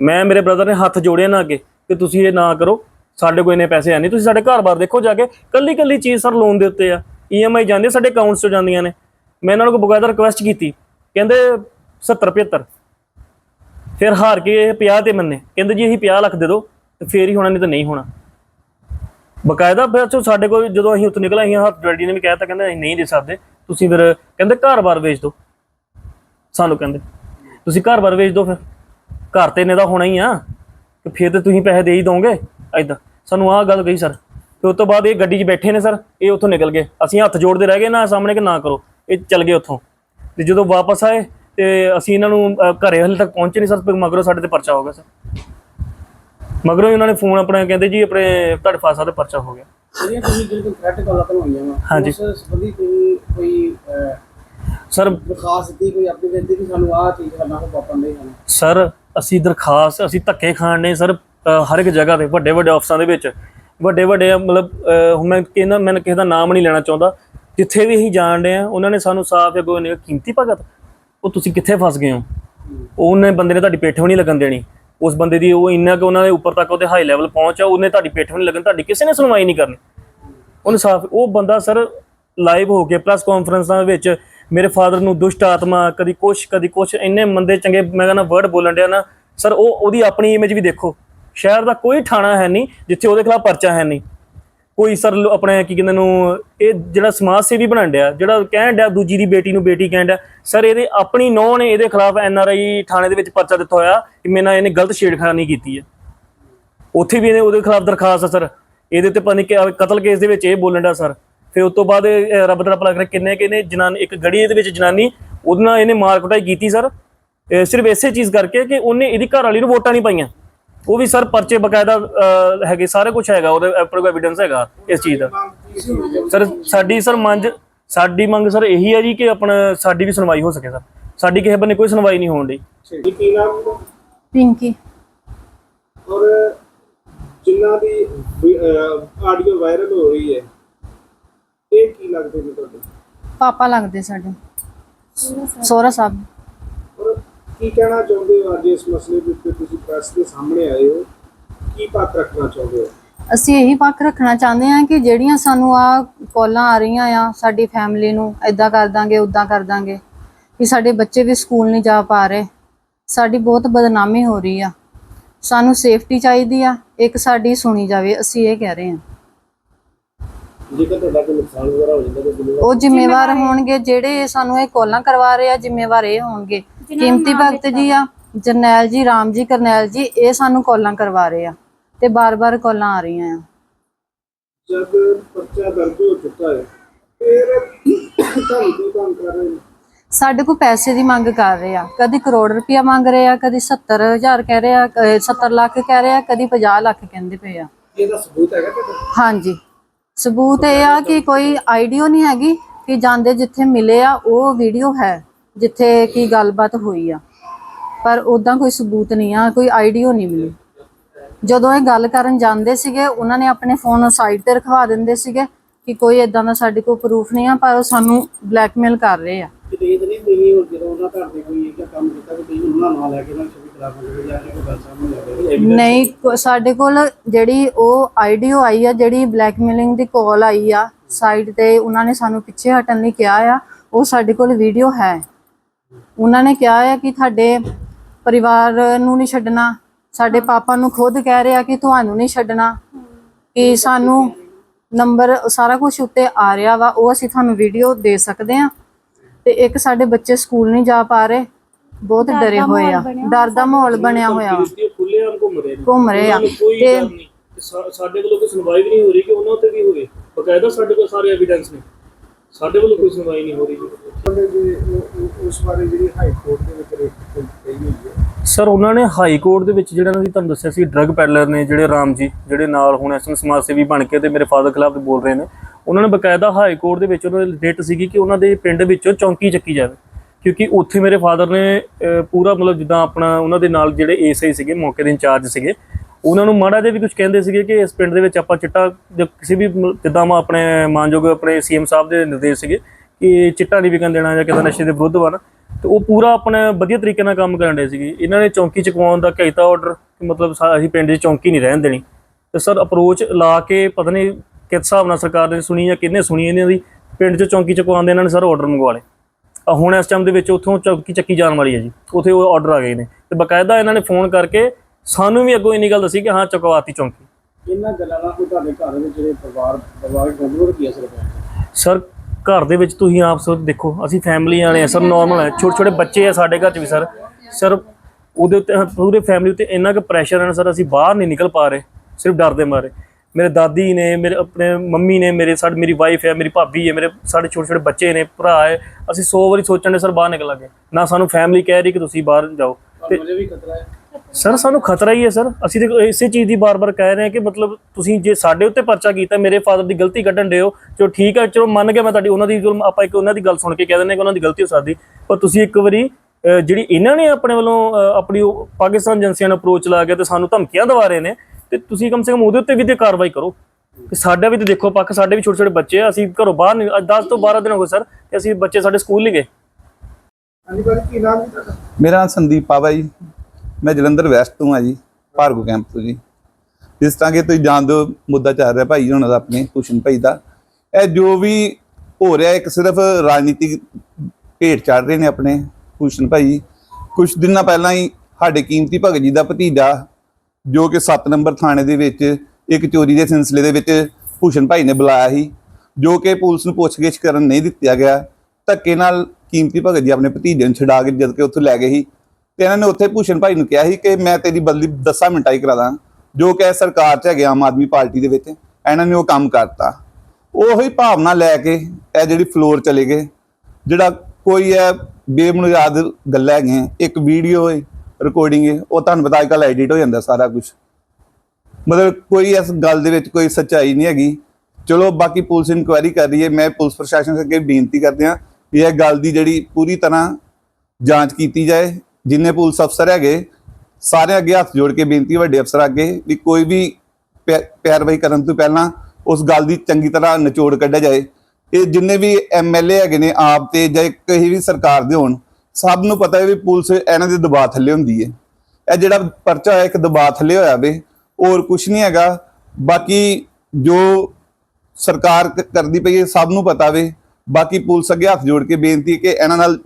ਮੈਂ ਮੇਰੇ ਬ੍ਰਦਰ ਨੇ ਹੱਥ ਜੋੜਿਆ ਨਾ ਅੱਗੇ ਕਿ ਤੁਸੀਂ ਇਹ ਨਾ ਕਰੋ ਸਾਡੇ ਕੋਲ ਇੰਨੇ ਪੈਸੇ ਆ ਨਹੀਂ। ਤੁਸੀਂ ਸਾਡੇ ਘਰ-ਬਾਰ ਦੇਖੋ ਜਾ ਕੇ ਕੱਲੀ ਕੱਲੀ ਚੀਜ਼ ਸਰ ਲੋਨ ਦੇ ਉੱਤੇ ਆ। ਈਐਮਆਈ ਜਾਂਦੀ ਆ, ਸਾਡੇ ਅਕਾਊਂਟਸ 'ਚ ਜਾਂਦੀਆਂ ਨੇ। ਮੈਂ ਇਹਨਾਂ ਨੂੰ ਬਕਾਇਦਾ ਰਿਕੁਐਸਟ ਕੀਤੀ, ਕਹਿੰਦੇ 70 75 ਫਿਰ ਹਾਰ ਕੇ ਇਹ 50 ਤੇ ਮੰਨੇ। ਕਹਿੰਦੇ ਜੀ ਅਸੀਂ 50 ਲੱਖ ਦੇ ਦਿਓ, ਤੇ ਫੇਰ ਹੀ ਹੋਣਾ, ਨਹੀਂ ਤਾਂ ਨਹੀਂ ਹੋਣਾ। ਬਕਾਇਦਾ ਫਿਰ ਚੋ ਸਾਡੇ ਕੋਲ ਜਦੋਂ ਅਸੀਂ ਉੱਥੇ ਨਿਕਲ ਆਏ ਹੱਥ ਡੈਡੀ ਨੇ ਵੀ ਕਹਿਤਾ, ਕਹਿੰਦੇ ਅਸੀਂ ਨਹੀਂ ਦੇ ਸਕਦੇ। ਤੁਸੀਂ ਫਿਰ ਕਹਿੰਦੇ ਘਰ-ਬਾਰ ਵੇਚ ਦਿਓ। ਸਾਨੂੰ ਕਹਿੰਦੇ, ਤੁਸੀਂ ਘਰ-ਬਾਰ ਵੇਚ ਦਿਓ ਫਿਰ। ਘਰ ਤੇ ਇਹਨੇ ਦਾ ਹੋਣਾ ਹੀ ਆ, ਤੇ ਫਿਰ ਤੇ ਤੁਸੀਂ ਪੈਸੇ ਦੇ ਹੀ ਦੋਗੇ ਐਦਾਂ ਸਾਨੂੰ ਆਹ ਗੱਲ ਕਹੀ, ਸਰ। ਤੇ ਉਸ ਤੋਂ ਬਾਅਦ ਇਹ ਗੱਡੀ 'ਚ ਬੈਠੇ ਨੇ, ਸਰ। ਇਹ ਉੱਥੋਂ ਨਿਕਲ ਗਏ। ਅਸੀਂ ਹੱਥ ਜੋੜਦੇ ਰਹਿ ਗਏ, ਨਾ ਸਾਹਮਣੇ ਕਿ ਨਾ ਕਰੋ। ਇਹ ਚੱਲ ਗਏ ਉੱਥੋਂ। ਤੇ ਜਦੋਂ ਵਾਪਸ ਆਏ ਤੇ ਅਸੀਂ ਇਹਨਾਂ ਨੂੰ ਘਰੇ ਹਲੇ ਤੱਕ ਪਹੁੰਚੇ ਨਹੀਂ ਸਰ ਮਗਰੋਂ ਸਾਡੇ ਤੇ ਪਰਚਾ ਹੋ ਗਿਆ ਸਰ। ਮਗਰੋਂ ਹੀ ਉਹਨਾਂ ਨੇ ਫੋਨ ਆਪਣਾ ਕਹਿੰਦੇ ਜੀ ਆਪਣੇ ਤੁਹਾਡੇ ਫਾਸਾ ਤੇ ਪਰਚਾ ਹੋ ਗਿਆ। ਜਿਹੜੀਆਂ ਤੁਸੀਂ ਜਿਹੜੇ ਥ੍ਰੈਟ ਕਾਲਾਂ ਕਰਵਾਈਆਂ ਵਾ ਹਾਂਜੀ। ਉਸ ਸੰਬੰਧੀ ਕੋਈ ਕੋਈ ਅਹ, ਸਰ ਦਰਖਾਸਤ ਦਿੱਤੀ ਕੋਈ ਆਪਣੀ ਦਿੱਤੀ ਕਿ ਸਾਨੂੰ ਆਹ ਚੀਜ਼ ਕਰਨਾ ਹੋ ਵਾਪਰਨ ਦੇ ਹਨ ਸਰ ਅਸੀਂ ਦਰਖਾਸਤ ਅਸੀਂ ਧੱਕੇ ਖਾਣ ਨੇ ਸਰ ਅਹ ਹਰ ਇੱਕ ਜਗ੍ਹਾ ਤੇ ਵੱਡੇ ਵੱਡੇ ਆਫਿਸਾਂ ਦੇ ਵਿੱਚ। ਵੱਡੇ ਵੱਡੇ ਮਤਲਬ ਅਹ ਹੁਣ ਮੈਂ ਕਹਿੰਦਾ ਮੈਂ ਕਿਸੇ ਦਾ ਨਾਮ ਨਹੀਂ ਲੈਣਾ ਚਾਹੁੰਦਾ। ਜਿੱਥੇ ਵੀ ਅਸੀਂ ਜਾਣ ਰਹੇ ਆ ਉਹਨਾਂ ਨੇ ਸਾਨੂੰ ਸਾਫ਼ ਅੱਗੋਂ ਨੇ ਕੀਮਤੀ ਭਗਤ, ਉਹ ਤੁਸੀਂ ਕਿੱਥੇ ਫਸ ਗਏ ਹੋ? ਉਹਨੇ ਬੰਦੇ ਨੇ ਤੁਹਾਡੀ ਪਿੱਠ ਵੀ ਨਹੀਂ ਲੱਗਣ ਦੇਣੀ। ਉਸ ਬੰਦੇ ਦੀ ਉਹ ਇੰਨਾ ਕਿ ਉਹਨਾਂ ਦੇ ਉੱਪਰ ਤੱਕ ਉਹਦੇ ਹਾਈ ਲੈਵਲ ਪਹੁੰਚ ਆ, ਉਹਨੇ ਤੁਹਾਡੀ ਪਿੱਠ ਵੀ ਨਹੀਂ ਲੱਗਣ, ਤੁਹਾਡੀ ਕਿਸੇ ਨੇ ਸੁਣਵਾਈ ਨਹੀਂ ਕਰਨੀ। ਉਹਨੇ ਸਾਫ਼, ਉਹ ਬੰਦਾ ਸਰ ਲਾਈਵ ਹੋ ਕੇ ਪ੍ਰੈਸ ਕਾਨਫਰੰਸਾਂ ਵਿੱਚ ਮੇਰੇ ਫਾਦਰ ਨੂੰ ਦੁਸ਼ਟ ਆਤਮਾ, ਕਦੀ ਕੁਛ ਕਦੀ ਕੁਛ, ਇੰਨੇ ਮੰਦੇ ਚੰਗੇ, ਮੈਂ ਕਹਿੰਦਾ ਵਰਡ ਬੋਲਣ ਡਿਆ ਨਾ, ਸਰ ਉਹ, ਉਹਦੀ ਆਪਣੀ ਇਮੇਜ ਵੀ ਦੇਖੋ। ਸ਼ਹਿਰ ਦਾ ਕੋਈ ਥਾਣਾ ਹੈ ਨਹੀਂ ਜਿੱਥੇ ਉਹਦੇ ਖਿਲਾਫ ਪਰਚਾ ਹੈ ਨਹੀਂ। ਕੋਈ ਸਰ ਆਪਣੇ ਕੀ ਕਹਿੰਦੇ ਨੂੰ ਇਹ ਜਿਹੜਾ ਸਮਾਜ ਸੇਵੀ ਬਣਨ ਡਿਆ ਜਿਹੜਾ ਕਹਿਣ ਡਿਆ ਦੂਜੀ ਦੀ ਬੇਟੀ ਨੂੰ ਬੇਟੀ ਕਹਿਣ ਡਿਆ ਸਰ ਇਹਦੇ ਆਪਣੀ ਨੌਂ ਨੇ ਇਹਦੇ ਖਿਲਾਫ ਐਨ ਆਰ ਆਈ ਥਾਣੇ ਦੇ ਵਿੱਚ ਪਰਚਾ ਦਿੱਤਾ ਹੋਇਆ ਕਿ ਮੇਰੇ ਨਾਲ ਇਹਨੇ ਗਲਤ ਛੇੜਖਾਨੀ ਕੀਤੀ ਹੈ। ਉੱਥੇ ਵੀ ਇਹਨੇ ਉਹਦੇ ਖਿਲਾਫ ਦਰਖਾਸਤ ਆ ਸਰ। ਇਹਦੇ ਤੇ ਪਤਾ ਨਹੀਂ ਕਤਲ ਕੇਸ ਦੇ ਵਿੱਚ ਇਹ ਬੋਲਣ ਦਾ ਸਰ। ਫਿਰ ਉਸ ਤੋਂ ਬਾਅਦ ਇਹ, ਰੱਬ ਦਾ ਭਲਾ ਕਰੇ ਕਿੰਨੇ ਕਿੰਨੇ ਜਨਾਨੀ ਇੱਕ ਗੜੀ ਦੇ ਵਿੱਚ ਜਨਾਨੀ ਉਹਦੇ ਨਾਲ ਇਹਨੇ ਮਾਰ ਕੁਟਾਈ ਕੀਤੀ ਸਰ। ਸਿਰਫ ਇਸੇ ਚੀਜ਼ ਕਰਕੇ ਕਿ ਉਹਨੇ ਇਹਦੀ ਘਰ ਵਾਲੀ ਨੂੰ ਵੋਟਾਂ ਨਹੀਂ ਪਾਈਆਂ। ਉਹ ਵੀ ਸਰ ਪਰਚੇ ਬਕਾਇਦਾ ਅਹ, ਹੈਗੇ ਸਾਰੇ ਕੁਝ ਹੈਗਾ ਉਹਦੇ ਉੱਪਰ ਕੋਈ ਐਵੀਡੈਂਸ ਹੈਗਾ ਇਸ ਚੀਜ਼ ਦਾ। ਸਰ ਸਾਡੀ ਸਰ ਮੰਗ ਸਾਡੀ ਮੰਗ ਸਰ ਇਹੀ ਹੈ ਜੀ ਕਿ ਆਪਣਾ ਸਾਡੀ ਵੀ ਸੁਣਵਾਈ ਹੋ ਸਕੇ ਸਰ। ਸਾਡੀ ਕਿਸੇ ਬੰਨੇ ਕੋਈ ਸੁਣਵਾਈ ਨਹੀਂ ਹੋਣ ਦੀ। ਜੀ ਕੀ ਨਾਮ ਹੈ? ਪਿੰਕੀ। ਔਰ ਜਿਨ੍ਹਾਂ ਦੀ ਆਡੀਓ ਵਾਇਰਲ ਹੋ ਰਹੀ ਹੈ ਇਹ ਕੀ ਲੱਗਦੇ ਨੇ ਤੁਹਾਡੇ? ਪਾਪਾ ਲੱਗਦੇ ਸਾਡੇ। ਸੋਹਰਾ ਸਾਹਿਬ। ਕੀ ਕਹਿਣਾ ਚਾਹੁੰਦੇ ਹੋ ਅੱਜ ਇਸ ਮਸਲੇ ਦੇ ਉੱਤੇ ਤੁਸੀਂ ਪ੍ਰੈਸ ਦੇ ਸਾਹਮਣੇ ਆਏ ਹੋ? ਕੀ ਪੱਖ ਰੱਖਣਾ ਚਾਹੁੰਦੇ ਹੋ? ਅਸੀਂ ਇਹੀ ਪੱਖ ਰੱਖਣਾ ਚਾਹੁੰਦੇ ਹਾਂ ਕਿ ਜਿਹੜੀਆਂ ਸਾਨੂੰ ਆ ਕਾਲਾਂ ਆ ਰਹੀਆਂ ਆ ਸਾਡੀ ਫੈਮਿਲੀ ਨੂੰ ਐਦਾਂ ਕਰ ਦਾਂਗੇ ਉਦਾਂ ਕਰ ਦਾਂਗੇ ਕਿ ਸਾਡੇ ਬੱਚੇ ਵੀ ਸਕੂਲ ਨਹੀਂ ਜਾ ਪਾ ਰਹੇ ਸਾਡੀ ਬਹੁਤ ਬਦਨਾਮੀ ਹੋ ਰਹੀ ਆ। ਸਾਨੂੰ ਸੇਫਟੀ ਚਾਹੀਦੀ ਆ ਇੱਕ ਸਾਡੀ ਸੁਣੀ ਜਾਵੇ ਅਸੀਂ ਇਹ ਕਹਿ ਰਹੇ ਹਾਂ। ਜੇਕਰ ਤੁਹਾਡਾ ਕੋਈ ਨੁਕਸਾਨ ਵਗੈਰਾ ਹੋ ਜਾਂਦਾ ਤਾਂ ਜ਼ਿੰਮੇਵਾਰ ਉਹ ਜ਼ਿੰਮੇਵਾਰ ਹੋਣਗੇ ਜਿਹੜੇ ਸਾਨੂੰ ਇਹ ਕਾਲਾਂ ਕਰਵਾ ਰਹੇ ਆ ਜ਼ਿੰਮੇਵਾਰ ਇਹ ਹੋਣਗੇ ਕੀਮਤੀ ਭਗਤ ਜੀ ਆ ਜਰਨੈਲ ਜੀ ਰਾਮ ਜੀ ਕਰਨੈਲ ਜੀ ਇਹ ਸਾਨੂੰ ਕਾਲਾਂ ਕਰਵਾ ਰਹੇ ਆ ਤੇ ਬਾਰ-ਬਾਰ ਕਾਲਾਂ ਆ ਰਹੀਆਂ ਆ। ਜਦ ਪਰਚਾ ਦਰਜ ਹੋ ਚੁੱਕਾ ਹੈ ਫਿਰ ਤੁਹਾਨੂੰ ਕੀ ਕੰਮ ਕਰ ਰਹੇ ਨੇ? ਸਾਡੇ ਕੋਲ ਪੈਸੇ ਦੀ ਮੰਗ ਕਰ ਰਹੇ ਆ। ਕਦੀ ਕਰੋੜ ਰੁਪਇਆ ਮੰਗ ਰਹੇ ਆ ਕਦੀ 70000 ਕਹਿ ਰਹੇ ਆ ਕ- 70 ਲੱਖ ਕਹਿ ਰਹੇ ਆ ਕਦੀ 50 ਲੱਖ ਕਹਿੰਦੇ ਪਏ ਆ। ਇਹਦਾ ਸਬੂਤ ਹੈਗਾ ਤੁਹਾਡੇ ਹਾਂਜੀ। ਸਬੂਤ ਇਹ ਆ ਕਿ ਕੋਈ ਆਈਡੀਓ ਨਹੀਂ ਹੈਗੀ ਕਿ ਜਾਂਦੇ ਜਿੱਥੇ ਮਿਲੇ ਆ ਉਹ ਵੀਡੀਓ ਹੈ। ਜਿੱਥੇ ਕੀ ਗੱਲਬਾਤ ਹੋਈ ਆ। ਪਰ ਉਦਾਂ ਕੋਈ ਸਬੂਤ ਨਹੀਂ ਆ ਕੋਈ ਆਈਡੀਓ ਨਹੀਂ ਮਿਲੀ। ਜਦੋਂ ਇਹ ਗੱਲ ਕਰਨ ਜਾਂਦੇ ਸੀਗੇ ਉਹਨਾਂ ਨੇ ਆਪਣੇ ਫੋਨ ਸਾਈਡ ਤੇ ਰਖਵਾ ਦਿੰਦੇ ਸੀਗੇ ਕਿ ਕੋਈ ਇਦਾਂ ਦਾ ਸਾਡੇ ਕੋਲ ਪ੍ਰੂਫ ਨਹੀਂ ਆ ਪਰ ਉਹ ਸਾਨੂੰ ਬਲੈਕਮੇਲ ਕਰ ਰਹੇ ਆ। ਤਾਂ ਨਹੀਂ ਤੁਸੀਂ ਹੁਣ ਜਦੋਂ ਉਹਨਾਂ ਘਰ ਦੇ ਕੋਈ ਇਹ ਕੰਮ ਕੀਤਾ ਕਿ ਤੁਸੀਂ ਉਹਨਾਂ ਨਾਲ ਲੈ ਕੇ ਨਾ ਛਵੀ ਖਰਾਬ ਹੋ ਗਈ ਜਾਂ ਕੋਈ ਗੱਲ ਸਾਹਮਣੇ ਆ ਗਈ ਨਹੀਂ ਕੋ- ਸਾਡੇ ਕੋਲ ਜਿਹੜੀ ਉਹ ਆਈਡੀਓ ਆਈ ਆ ਜਿਹੜੀ ਬਲੈਕਮੇਲਿੰਗ ਦੀ ਕਾਲ ਆਈ ਆ ਸਾਈਡ ਤੇ ਉਹਨਾਂ ਨੇ ਸਾਨੂੰ ਪਿੱਛੇ ਹਟਣ ਲਈ ਕਿਹਾ ਆ ਉਹ ਸਾਡੇ ਕੋਲ ਵੀਡੀਓ ਹੈ। ਉਹਨਾਂ ਨੇ ਕਿਹਾ ਆ ਕਿ ਤੁਹਾਡੇ ਪਰਿਵਾਰ ਨੂੰ ਨਹੀਂ ਛੱਡਣਾ ਸਾਡੇ ਪਾਪਾ ਨੂੰ ਖੁਦ ਕਹਿ ਰਿਹਾ ਕਿ ਤੁਹਾਨੂੰ ਨਹੀਂ ਛੱਡਣਾ ਕਿ ਸਾਨੂੰ ਨੰਬਰ ਸਾਰਾ ਕੁਝ ਉੱਤੇ ਆ ਰਿਹਾ ਵਾ ਉਹ ਅਸੀਂ ਤੁਹਾਨੂੰ ਵੀਡੀਓ ਦੇ ਸਕਦੇ ਆ ਤੇ ਇੱਕ ਸਾਡੇ ਬੱਚੇ ਸਕੂਲ ਨਹੀਂ ਜਾ ਪਾ ਰਹੇ ਬਹੁਤ ਡਰੇ ਹੋਏ ਆ ਡਰ ਦਾ ਮਾਹੌਲ ਬਣਿਆ ਹੋਇਆ। ਘੁੰਮ ਰਹੇ ਆ। ਤੇ ਤੇ ਸਾਡੇ ਵੱਲੋਂ ਕੋਈ ਸੁਣਵਾਈ ਵੀ ਨਹੀਂ ਹੋ ਰਹੀ ਕਿ ਉਹਨਾਂ ਉੱਤੇ ਵੀ ਹੋਵੇ ਬਕਾਇਦਾ ਸਾਡੇ ਕੋਲ ਸਾਰੇ ਐਵੀਡੈਂਸ ਨੇ। ਸਾਡੇ ਵੱਲੋਂ ਕੋਈ ਸੁਣਵਾਈ ਨਹੀਂ ਹੋ ਰਹੀ ਜੀ। ਉਸ ਬਾਰੇ ਜਿਹੜੀ ਹਾਈ ਕੋਰਟ ਦੇ ਵਿੱਚ ਰੇਟ ਕਹੀ ਹੋਈ ਹੈ? ਸਰ ਉਹਨਾਂ ਨੇ ਹਾਈ ਕੋਰਟ ਦੇ ਵਿੱਚ ਜਿਹੜਾ ਅਸੀਂ ਤੁਹਾਨੂੰ ਦੱਸਿਆ ਸੀ ਡਰੱਗ ਪੈਡਲਰ ਨੇ ਜਿਹੜੇ ਰਾਮ ਜੀ ਜਿਹੜੇ ਨਾਲ ਹੁਣ ਐਸਐਮ ਸਮਾਜ ਸੇਵੀ ਬਣ ਕੇ ਤੇ ਮੇਰੇ ਫਾਦਰ ਖਿਲਾਫ ਬੋਲ ਰਹੇ ਨੇ ਉਹਨਾਂ ਨੇ ਬਕਾਇਦਾ ਹਾਈ ਕੋਰਟ ਦੇ ਵਿੱਚ ਉਹਨਾਂ ਦੀ ਰਿਟ ਸੀਗੀ ਕਿ ਉਹਨਾਂ ਦੇ ਪਿੰਡ ਵਿੱਚੋਂ ਚੌਂਕੀ ਚੱਕੀ ਜਾਵੇ। ਕਿਉਂਕਿ ਉੱਥੇ ਮੇਰੇ ਫਾਦਰ ਨੇ ਪੂਰਾ ਮਤਲਬ ਜਿੱਦਾਂ ਆਪਣਾ ਉਹਨਾਂ ਦੇ ਨਾਲ ਜਿਹੜੇ ਏਐਸਆਈ ਸੀਗੇ ਮੌਕੇ ਦੇ ਇੰਚਾਰਜ ਸੀਗੇ ਉਹਨਾਂ ਨੂੰ ਮਾੜਾ ਜਿਹਾ ਵੀ ਕੁਝ ਕਹਿੰਦੇ ਸੀਗੇ ਕਿ ਇਸ ਪਿੰਡ ਦੇ ਵਿੱਚ ਆਪਾਂ ਚਿੱਟਾ ਜਾਂ ਕਿਸੇ ਵੀ ਜਿੱਦਾਂ ਮੈਂ ਆਪਣੇ ਮਾਨਯੋਗ ਆਪਣੇ ਸੀਐਮ ਸਾਹਿਬ ਦੇ ਨਿਰਦੇਸ਼ ਸੀਗੇ ਕਿ ਚਿੱਟਾ ਨਹੀਂ ਵਿਕਣ ਦੇਣਾ ਜਾਂ ਕਿਦਾਂ ਨਸ਼ੇ ਦੇ ਵਿਰੁੱਧ ਵਾ ਨਾ ਤੇ ਉਹ ਪੂਰਾ ਆਪਣੇ ਵਧੀਆ ਤਰੀਕੇ ਨਾਲ ਕੰਮ ਕਰਨ ਦੇ ਸੀਗੇ। ਇਹਨਾਂ ਨੇ ਚੌਂਕੀ ਚੁਕਵਾਉਣ ਦਾ ਕੀਤਾ ਆਰਡਰ ਕਿ ਮਤਲਬ ਅਸੀਂ ਪਿੰਡ 'ਚ ਚੌਂਕੀ ਨਹੀਂ ਰਹਿਣ ਦੇਣੀ। ਤੇ ਸਰ ਅਪਰੋਚ ਲਾ ਕੇ ਪਤਾ ਨਹੀਂ ਕਿਸ ਹਿਸਾਬ ਨਾਲ ਸਰਕਾਰ ਨੇ ਸੁਣੀ ਜਾਂ ਕਿਹਨੇ ਸੁਣੀ ਇਹਨਾਂ ਦੀ ਪਿੰਡ 'ਚ ਚੌਂਕੀ ਚੁਕਵਾਉਣ ਦੇ ਇਹਨਾਂ ਨੇ ਸਰ ਆਰਡਰ ਮੰਗਵਾ ਲਏ। ਆ ਹੁਣ ਇਸ ਟਾਈਮ ਦੇ ਵਿੱਚ ਉੱਥੋਂ ਚੌਕੀ ਚੱਕੀ ਜਾਣ ਵਾਲੀ ਹੈ ਜੀ ਉੱਥੇ ਉਹ ਆਰਡਰ ਆ ਗਏ ਨੇ। ਤੇ ਬਕਾਇਦਾ ਇਹਨਾਂ ਨੇ ਫੋਨ ਕਰਕੇ ਸਾਨੂੰ ਵੀ ਅੱਗੋਂ ਇੰਨੀ ਗੱਲ ਦੱਸੀ ਕਿ ਹਾਂ ਚੁਕਵਾਤੀ ਚੌਂਕੀ। ਇਹਨਾਂ ਗੱਲਾਂ ਨਾਲ ਕੋਈ ਤੁਹਾਡੇ ਘਰ ਵਿੱਚ ਜਿਹੜੇ ਪਰਿਵਾਰ ਪਰਿਵਾਰਕ ਮੈਂਬਰ ਕੀ ਅਸਰ ਪਿਆ? ਸਰ ਘਰ ਦੇ ਵਿੱਚ ਤੁਸੀਂ ਆਪ ਸੋ ਦੇਖੋ ਅਸੀਂ ਫੈਮਿਲੀ ਵਾਲੇ ਆ ਸਰ ਨਾਰਮਲ ਹੈ। ਛੋਟੇ ਛੋਟੇ ਬੱਚੇ ਆ ਸਾਡੇ ਘਰ 'ਚ ਵੀ ਸਰ। ਸਰ ਉਹਦੇ ਉੱਤੇ ਪੂਰੇ ਫੈਮਿਲੀ ਉੱਤੇ ਇੰਨਾ ਕੁ ਪ੍ਰੈਸ਼ਰ ਹੈ ਨਾ ਸਰ ਅਸੀਂ ਬਾਹਰ ਨਹੀਂ ਨਿਕਲ ਪਾ ਰਹੇ। ਸਿਰਫ ਡਰ ਦੇ ਮਾਰੇ। ਮੇਰੇ ਦਾਦੀ ਨੇ ਮੇਰੇ ਆਪਣੇ ਮੰਮੀ ਨੇ ਮੇਰੇ ਸਾਡੇ ਮੇਰੀ ਵਾਈਫ ਹੈ ਮੇਰੀ ਭਾਬੀ ਹੈ ਮੇਰੇ ਸਾਡੇ ਛੋਟੇ ਛੋਟੇ ਬੱਚੇ ਨੇ ਭਰਾ ਹੈ। ਅਸੀਂ 100 ਵਾਰੀ ਸੋਚਣ ਦੇ ਸਰ ਬਾਹਰ ਨਿਕਲਾਂਗੇ ਨਾ ਸਾਨੂੰ ਫੈਮਿਲੀ ਕਹਿ ਰਹੀ ਕਿ ਤੁਸੀਂ ਬਾਹਰ ਜਾਓ। ਤੇ ਮੁਝੇ ਵੀ ਖਤਰਾ ਹੈ? ਸਰ ਸਾਨੂੰ ਖਤਰਾ ਹੀ ਹੈ ਸਰ ਅਸੀਂ ਤੇ ਇਸੇ ਚੀਜ਼ ਦੀ ਬਾਰ-ਬਾਰ ਕਹਿ ਰਹੇ ਹਾਂ ਕਿ ਮਤਲਬ ਤੁਸੀਂ ਜੇ ਸਾਡੇ ਉੱਤੇ ਪਰਚਾ ਕੀਤਾ ਮੇਰੇ ਫਾਦਰ ਦੀ ਗਲਤੀ ਕੱਢਣ ਦਿਓ ਚਲੋ ਠੀਕ ਹੈ ਚਲੋ ਮੰਨ ਗਿਆ ਮੈਂ ਤੁਹਾਡੀ ਉਹਨਾਂ ਦੀ ਚਲੋ ਆਪਾਂ ਇੱਕ ਉਹਨਾਂ ਦੀ ਗੱਲ ਸੁਣ ਕੇ ਕਹਿ ਦਿੰਦੇ ਕਿ ਉਹਨਾਂ ਦੀ ਗਲਤੀ ਹੋ ਸਕਦੀ। ਪਰ ਤੁਸੀਂ ਇੱਕ ਵਾਰੀ ਜਿਹੜੀ ਇਹਨਾਂ ਨੇ ਆਪਣੇ ਵੱਲੋਂ ਆਪਣੀ ਪਾਕਿਸਤਾਨ ਏਜੰਸੀਆਂ ਨੂੰ ਅਪਰੋਚ ਲਾ ਕੇ ਤੇ ਸਾਨੂੰ ਧਮਕੀਆਂ ਦਵਾ ਰਹੇ ਨੇ ਤੇ ਤੁਸੀਂ ਕਮ ਸੇ ਕਮ ਉਹਦੇ ਉੱਤੇ ਵੀ ਤੇ ਕਾਰਵਾਈ ਕਰੋ। ਕਿ ਸਾਡਾ ਵੀ ਤੇ ਦੇਖੋ ਪੱਖ ਸਾਡੇ ਵੀ ਛੋਟੇ ਛੋਟੇ ਬੱਚੇ ਆ ਅਸੀਂ ਘਰੋਂ ਬਾਹਰ ਨਹੀਂ ਅੱਜ 10 ਤੋਂ 12 ਦਿਨ ਹੋ ਗਏ ਸਰ ਤੇ ਅਸੀਂ ਬੱਚੇ ਸਾਡੇ ਸਕੂਲ ਨਹੀਂ ਗਏ। ਹਾਂਜੀ ਭਾਜੀ ਕੀ ਨਾਮ ਜੀ ਤੁਹਾਡਾ? ਮੇਰਾ ਨਾਮ ਸੰਦੀਪ ਪਾਵਾ ਜੀ। ਮੈਂ ਜਲੰਧਰ ਵੈਸਟ ਤੋਂ ਆ ਜੀ, ਭਾਰਗੋ ਕੈਂਪ ਤੋਂ ਜੀ। ਜਿਸ ਤਰ੍ਹਾਂ ਕਿ ਤੁਸੀਂ ਜਾਣਦੇ ਹੋ ਮੁੱਦਾ ਚੱਲ ਰਿਹਾ ਭਾਈ ਉਹਨਾਂ ਦਾ ਆਪਣੇ, ਭੂਸ਼ਣ ਭਾਈ ਦਾ। ਇਹ ਜੋ ਵੀ ਹੋ ਰਿਹਾ, ਇੱਕ ਸਿਰਫ ਰਾਜਨੀਤਿਕ ਭੇਟ ਚੜ ਰਹੇ ਨੇ ਆਪਣੇ, ਭੂਸ਼ਣ ਭਾਈ ਕੁਝ ਦਿਨਾਂ ਪਹਿਲਾਂ ਹੀ ਸਾਡੇ ਕੀਮਤੀ ਭਗਤ ਜੀ ਦਾ ਭਤੀਜਾ, ਜੋ ਕਿ 7 ਨੰਬਰ ਥਾਣੇ ਦੇ ਵਿੱਚ, ਇੱਕ ਚੋਰੀ ਦੇ ਸਿਲਸਿਲੇ ਦੇ ਵਿੱਚ ਭੂਸ਼ਣ ਭਾਈ ਨੇ ਬੁਲਾਇਆ ਸੀ, ਜੋ ਕਿ ਪੁਲਿਸ ਨੂੰ ਪੁੱਛਗਿੱਛ ਕਰਨ ਨਹੀਂ ਦਿੱਤਾ ਗਿਆ। ਧੱਕੇ ਨਾਲ ਕੀਮਤੀ ਭਗਤ ਜੀ ਆਪਣੇ ਭਤੀਜੇ ਨੂੰ ਛਡਾ ਕੇ ਜਦ ਕਿ ਉੱਥੋਂ ਲੈ ਗਏ ਸੀ। ਤੇ ਇਹਨਾਂ ਨੇ ਉੱਥੇ ਭੂਸ਼ਣ ਭਾਈ ਨੂੰ ਕਿਹਾ ਸੀ ਕਿ ਮੈਂ ਤੇਰੀ ਬਦਲੀ 10 ਮਿੰਟਾਂ ਹੀ ਕਰਾ ਦਾਂ ਜੋ ਕਿ ਸਰਕਾਰ 'ਚ ਹੈਗੇ ਆਮ ਆਦਮੀ ਪਾਰਟੀ ਦੇ ਵਿੱਚ, ਇਹਨਾਂ ਨੇ ਉਹ ਕੰਮ ਕਰਤਾ। ਉਹੀ ਭਾਵਨਾ ਲੈ ਕੇ ਇਹ ਜਿਹੜੀ ਫਲੋਰ ਚਲੇ ਗਏ, ਜਿਹੜਾ ਕੋਈ ਹੈ ਬੇਬੁਨਿਆਦ ਗੱਲਾਂ ਹੈਗੀਆਂ, ਇੱਕ ਵੀਡੀਓ ਹੈ ਰਿਕਾਰਡਿੰਗ ਹੈ, ਉਹ ਤੁਹਾਨੂੰ ਪਤਾ ਅੱਜ ਕੱਲ੍ਹ ਐਡਿਟ ਹੋ ਜਾਂਦਾ ਸਾਰਾ ਕੁਝ ਮਤਲਬ ਕੋਈ ਇਸ ਗੱਲ ਦੇ ਵਿੱਚ ਕੋਈ ਸੱਚਾਈ ਨਹੀਂ ਹੈਗੀ। ਚਲੋ, ਬਾਕੀ ਪੁਲਿਸ ਇਨਕੁਆਇਰੀ ਕਰ ਰਹੀ ਹੈ, ਮੈਂ ਪੁਲਿਸ ਪ੍ਰਸ਼ਾਸਨ ਅੱਗੇ ਬੇਨਤੀ ਕਰਦੇ ਹਾਂ ਵੀ ਇਹ ਗੱਲ ਦੀ ਜਿਹੜੀ ਪੂਰੀ ਤਰ੍ਹਾਂ ਜਾਂਚ ਕੀਤੀ ਜਾਏ ਜਿੰਨੇ ਪੁਲਿਸ ਅਫਸਰ ਹੈਗੇ, ਸਾਰੇ ਅੱਗੇ ਹੱਥ ਜੋੜ ਕੇ ਬੇਨਤੀ ਵੱਡੇ ਅਫਸਰ ਅੱਗੇ ਵੀ ਕੋਈ ਵੀ ਪੈ- ਪੈਰਵਾਈ ਕਰਨ ਤੋਂ ਪਹਿਲਾਂ ਉਸ ਗੱਲ ਦੀ ਚੰਗੀ ਤਰ੍ਹਾਂ ਨਿਚੋੜ ਕੱਢਿਆ ਜਾਏ। ਇਹ ਜਿੰਨੇ ਵੀ ਐਮਐਲਏ ਹੈਗੇ ਨੇ ਆਪ ਤੇ ਜਾਂ ਕਿਸੇ ਵੀ ਸਰਕਾਰ ਦੇ ਹੋਣ, ਸਭ ਨੂੰ ਪਤਾ ਹੈ ਵੀ ਪੁਲਿਸ ਇਹਨਾਂ ਦੇ ਦਬਾਅ ਥੱਲੇ ਹੁੰਦੀ ਹੈ ਇਹ ਜਿਹੜਾ ਪਰਚਾ ਹੋਇਆ, ਇੱਕ ਦਬਾਅ ਥੱਲੇ ਹੋਇਆ ਵੇ, ਹੋਰ ਕੁਝ ਨਹੀਂ ਹੈਗਾ। ਬਾਕੀ ਜੋ ਸਰਕਾਰ ਕਰਦੀ ਪਈ ਹੈ ਸਭ ਨੂੰ ਪਤਾ ਵੇ। ਬਾਕੀ ਪੁਲਿਸ ਅੱਗੇ ਹੱਥ ਜੋੜ ਕੇ ਬੇਨਤੀ ਹੈ ਕਿ ਇਹਨਾਂ ਨਾਲ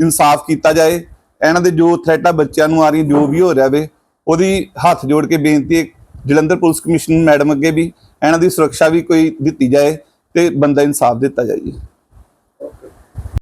ਇਨਸਾਫ ਕੀਤਾ ਜਾਏ। ਇਹਨਾਂ ਦੇ ਜੋ ਥ੍ਰੈਟਾਂ ਬੱਚਿਆਂ ਨੂੰ ਆ ਰਹੀਆਂ, ਜੋ ਵੀ ਹੋ ਰਿਹਾ ਵੇ, ਉਹਦੀ ਹੱਥ ਜੋੜ ਕੇ ਬੇਨਤੀ ਹੈ, ਜਲੰਧਰ ਪੁਲਿਸ ਕਮਿਸ਼ਨਰ ਮੈਡਮ ਅੱਗੇ ਵੀ ਇਹਨਾਂ ਦੀ ਸੁਰੱਖਿਆ ਵੀ ਕੋਈ ਦਿੱਤੀ ਜਾਏ ਤੇ ਬੰਦਾ ਇਨਸਾਫ ਦਿੱਤਾ ਜਾਏ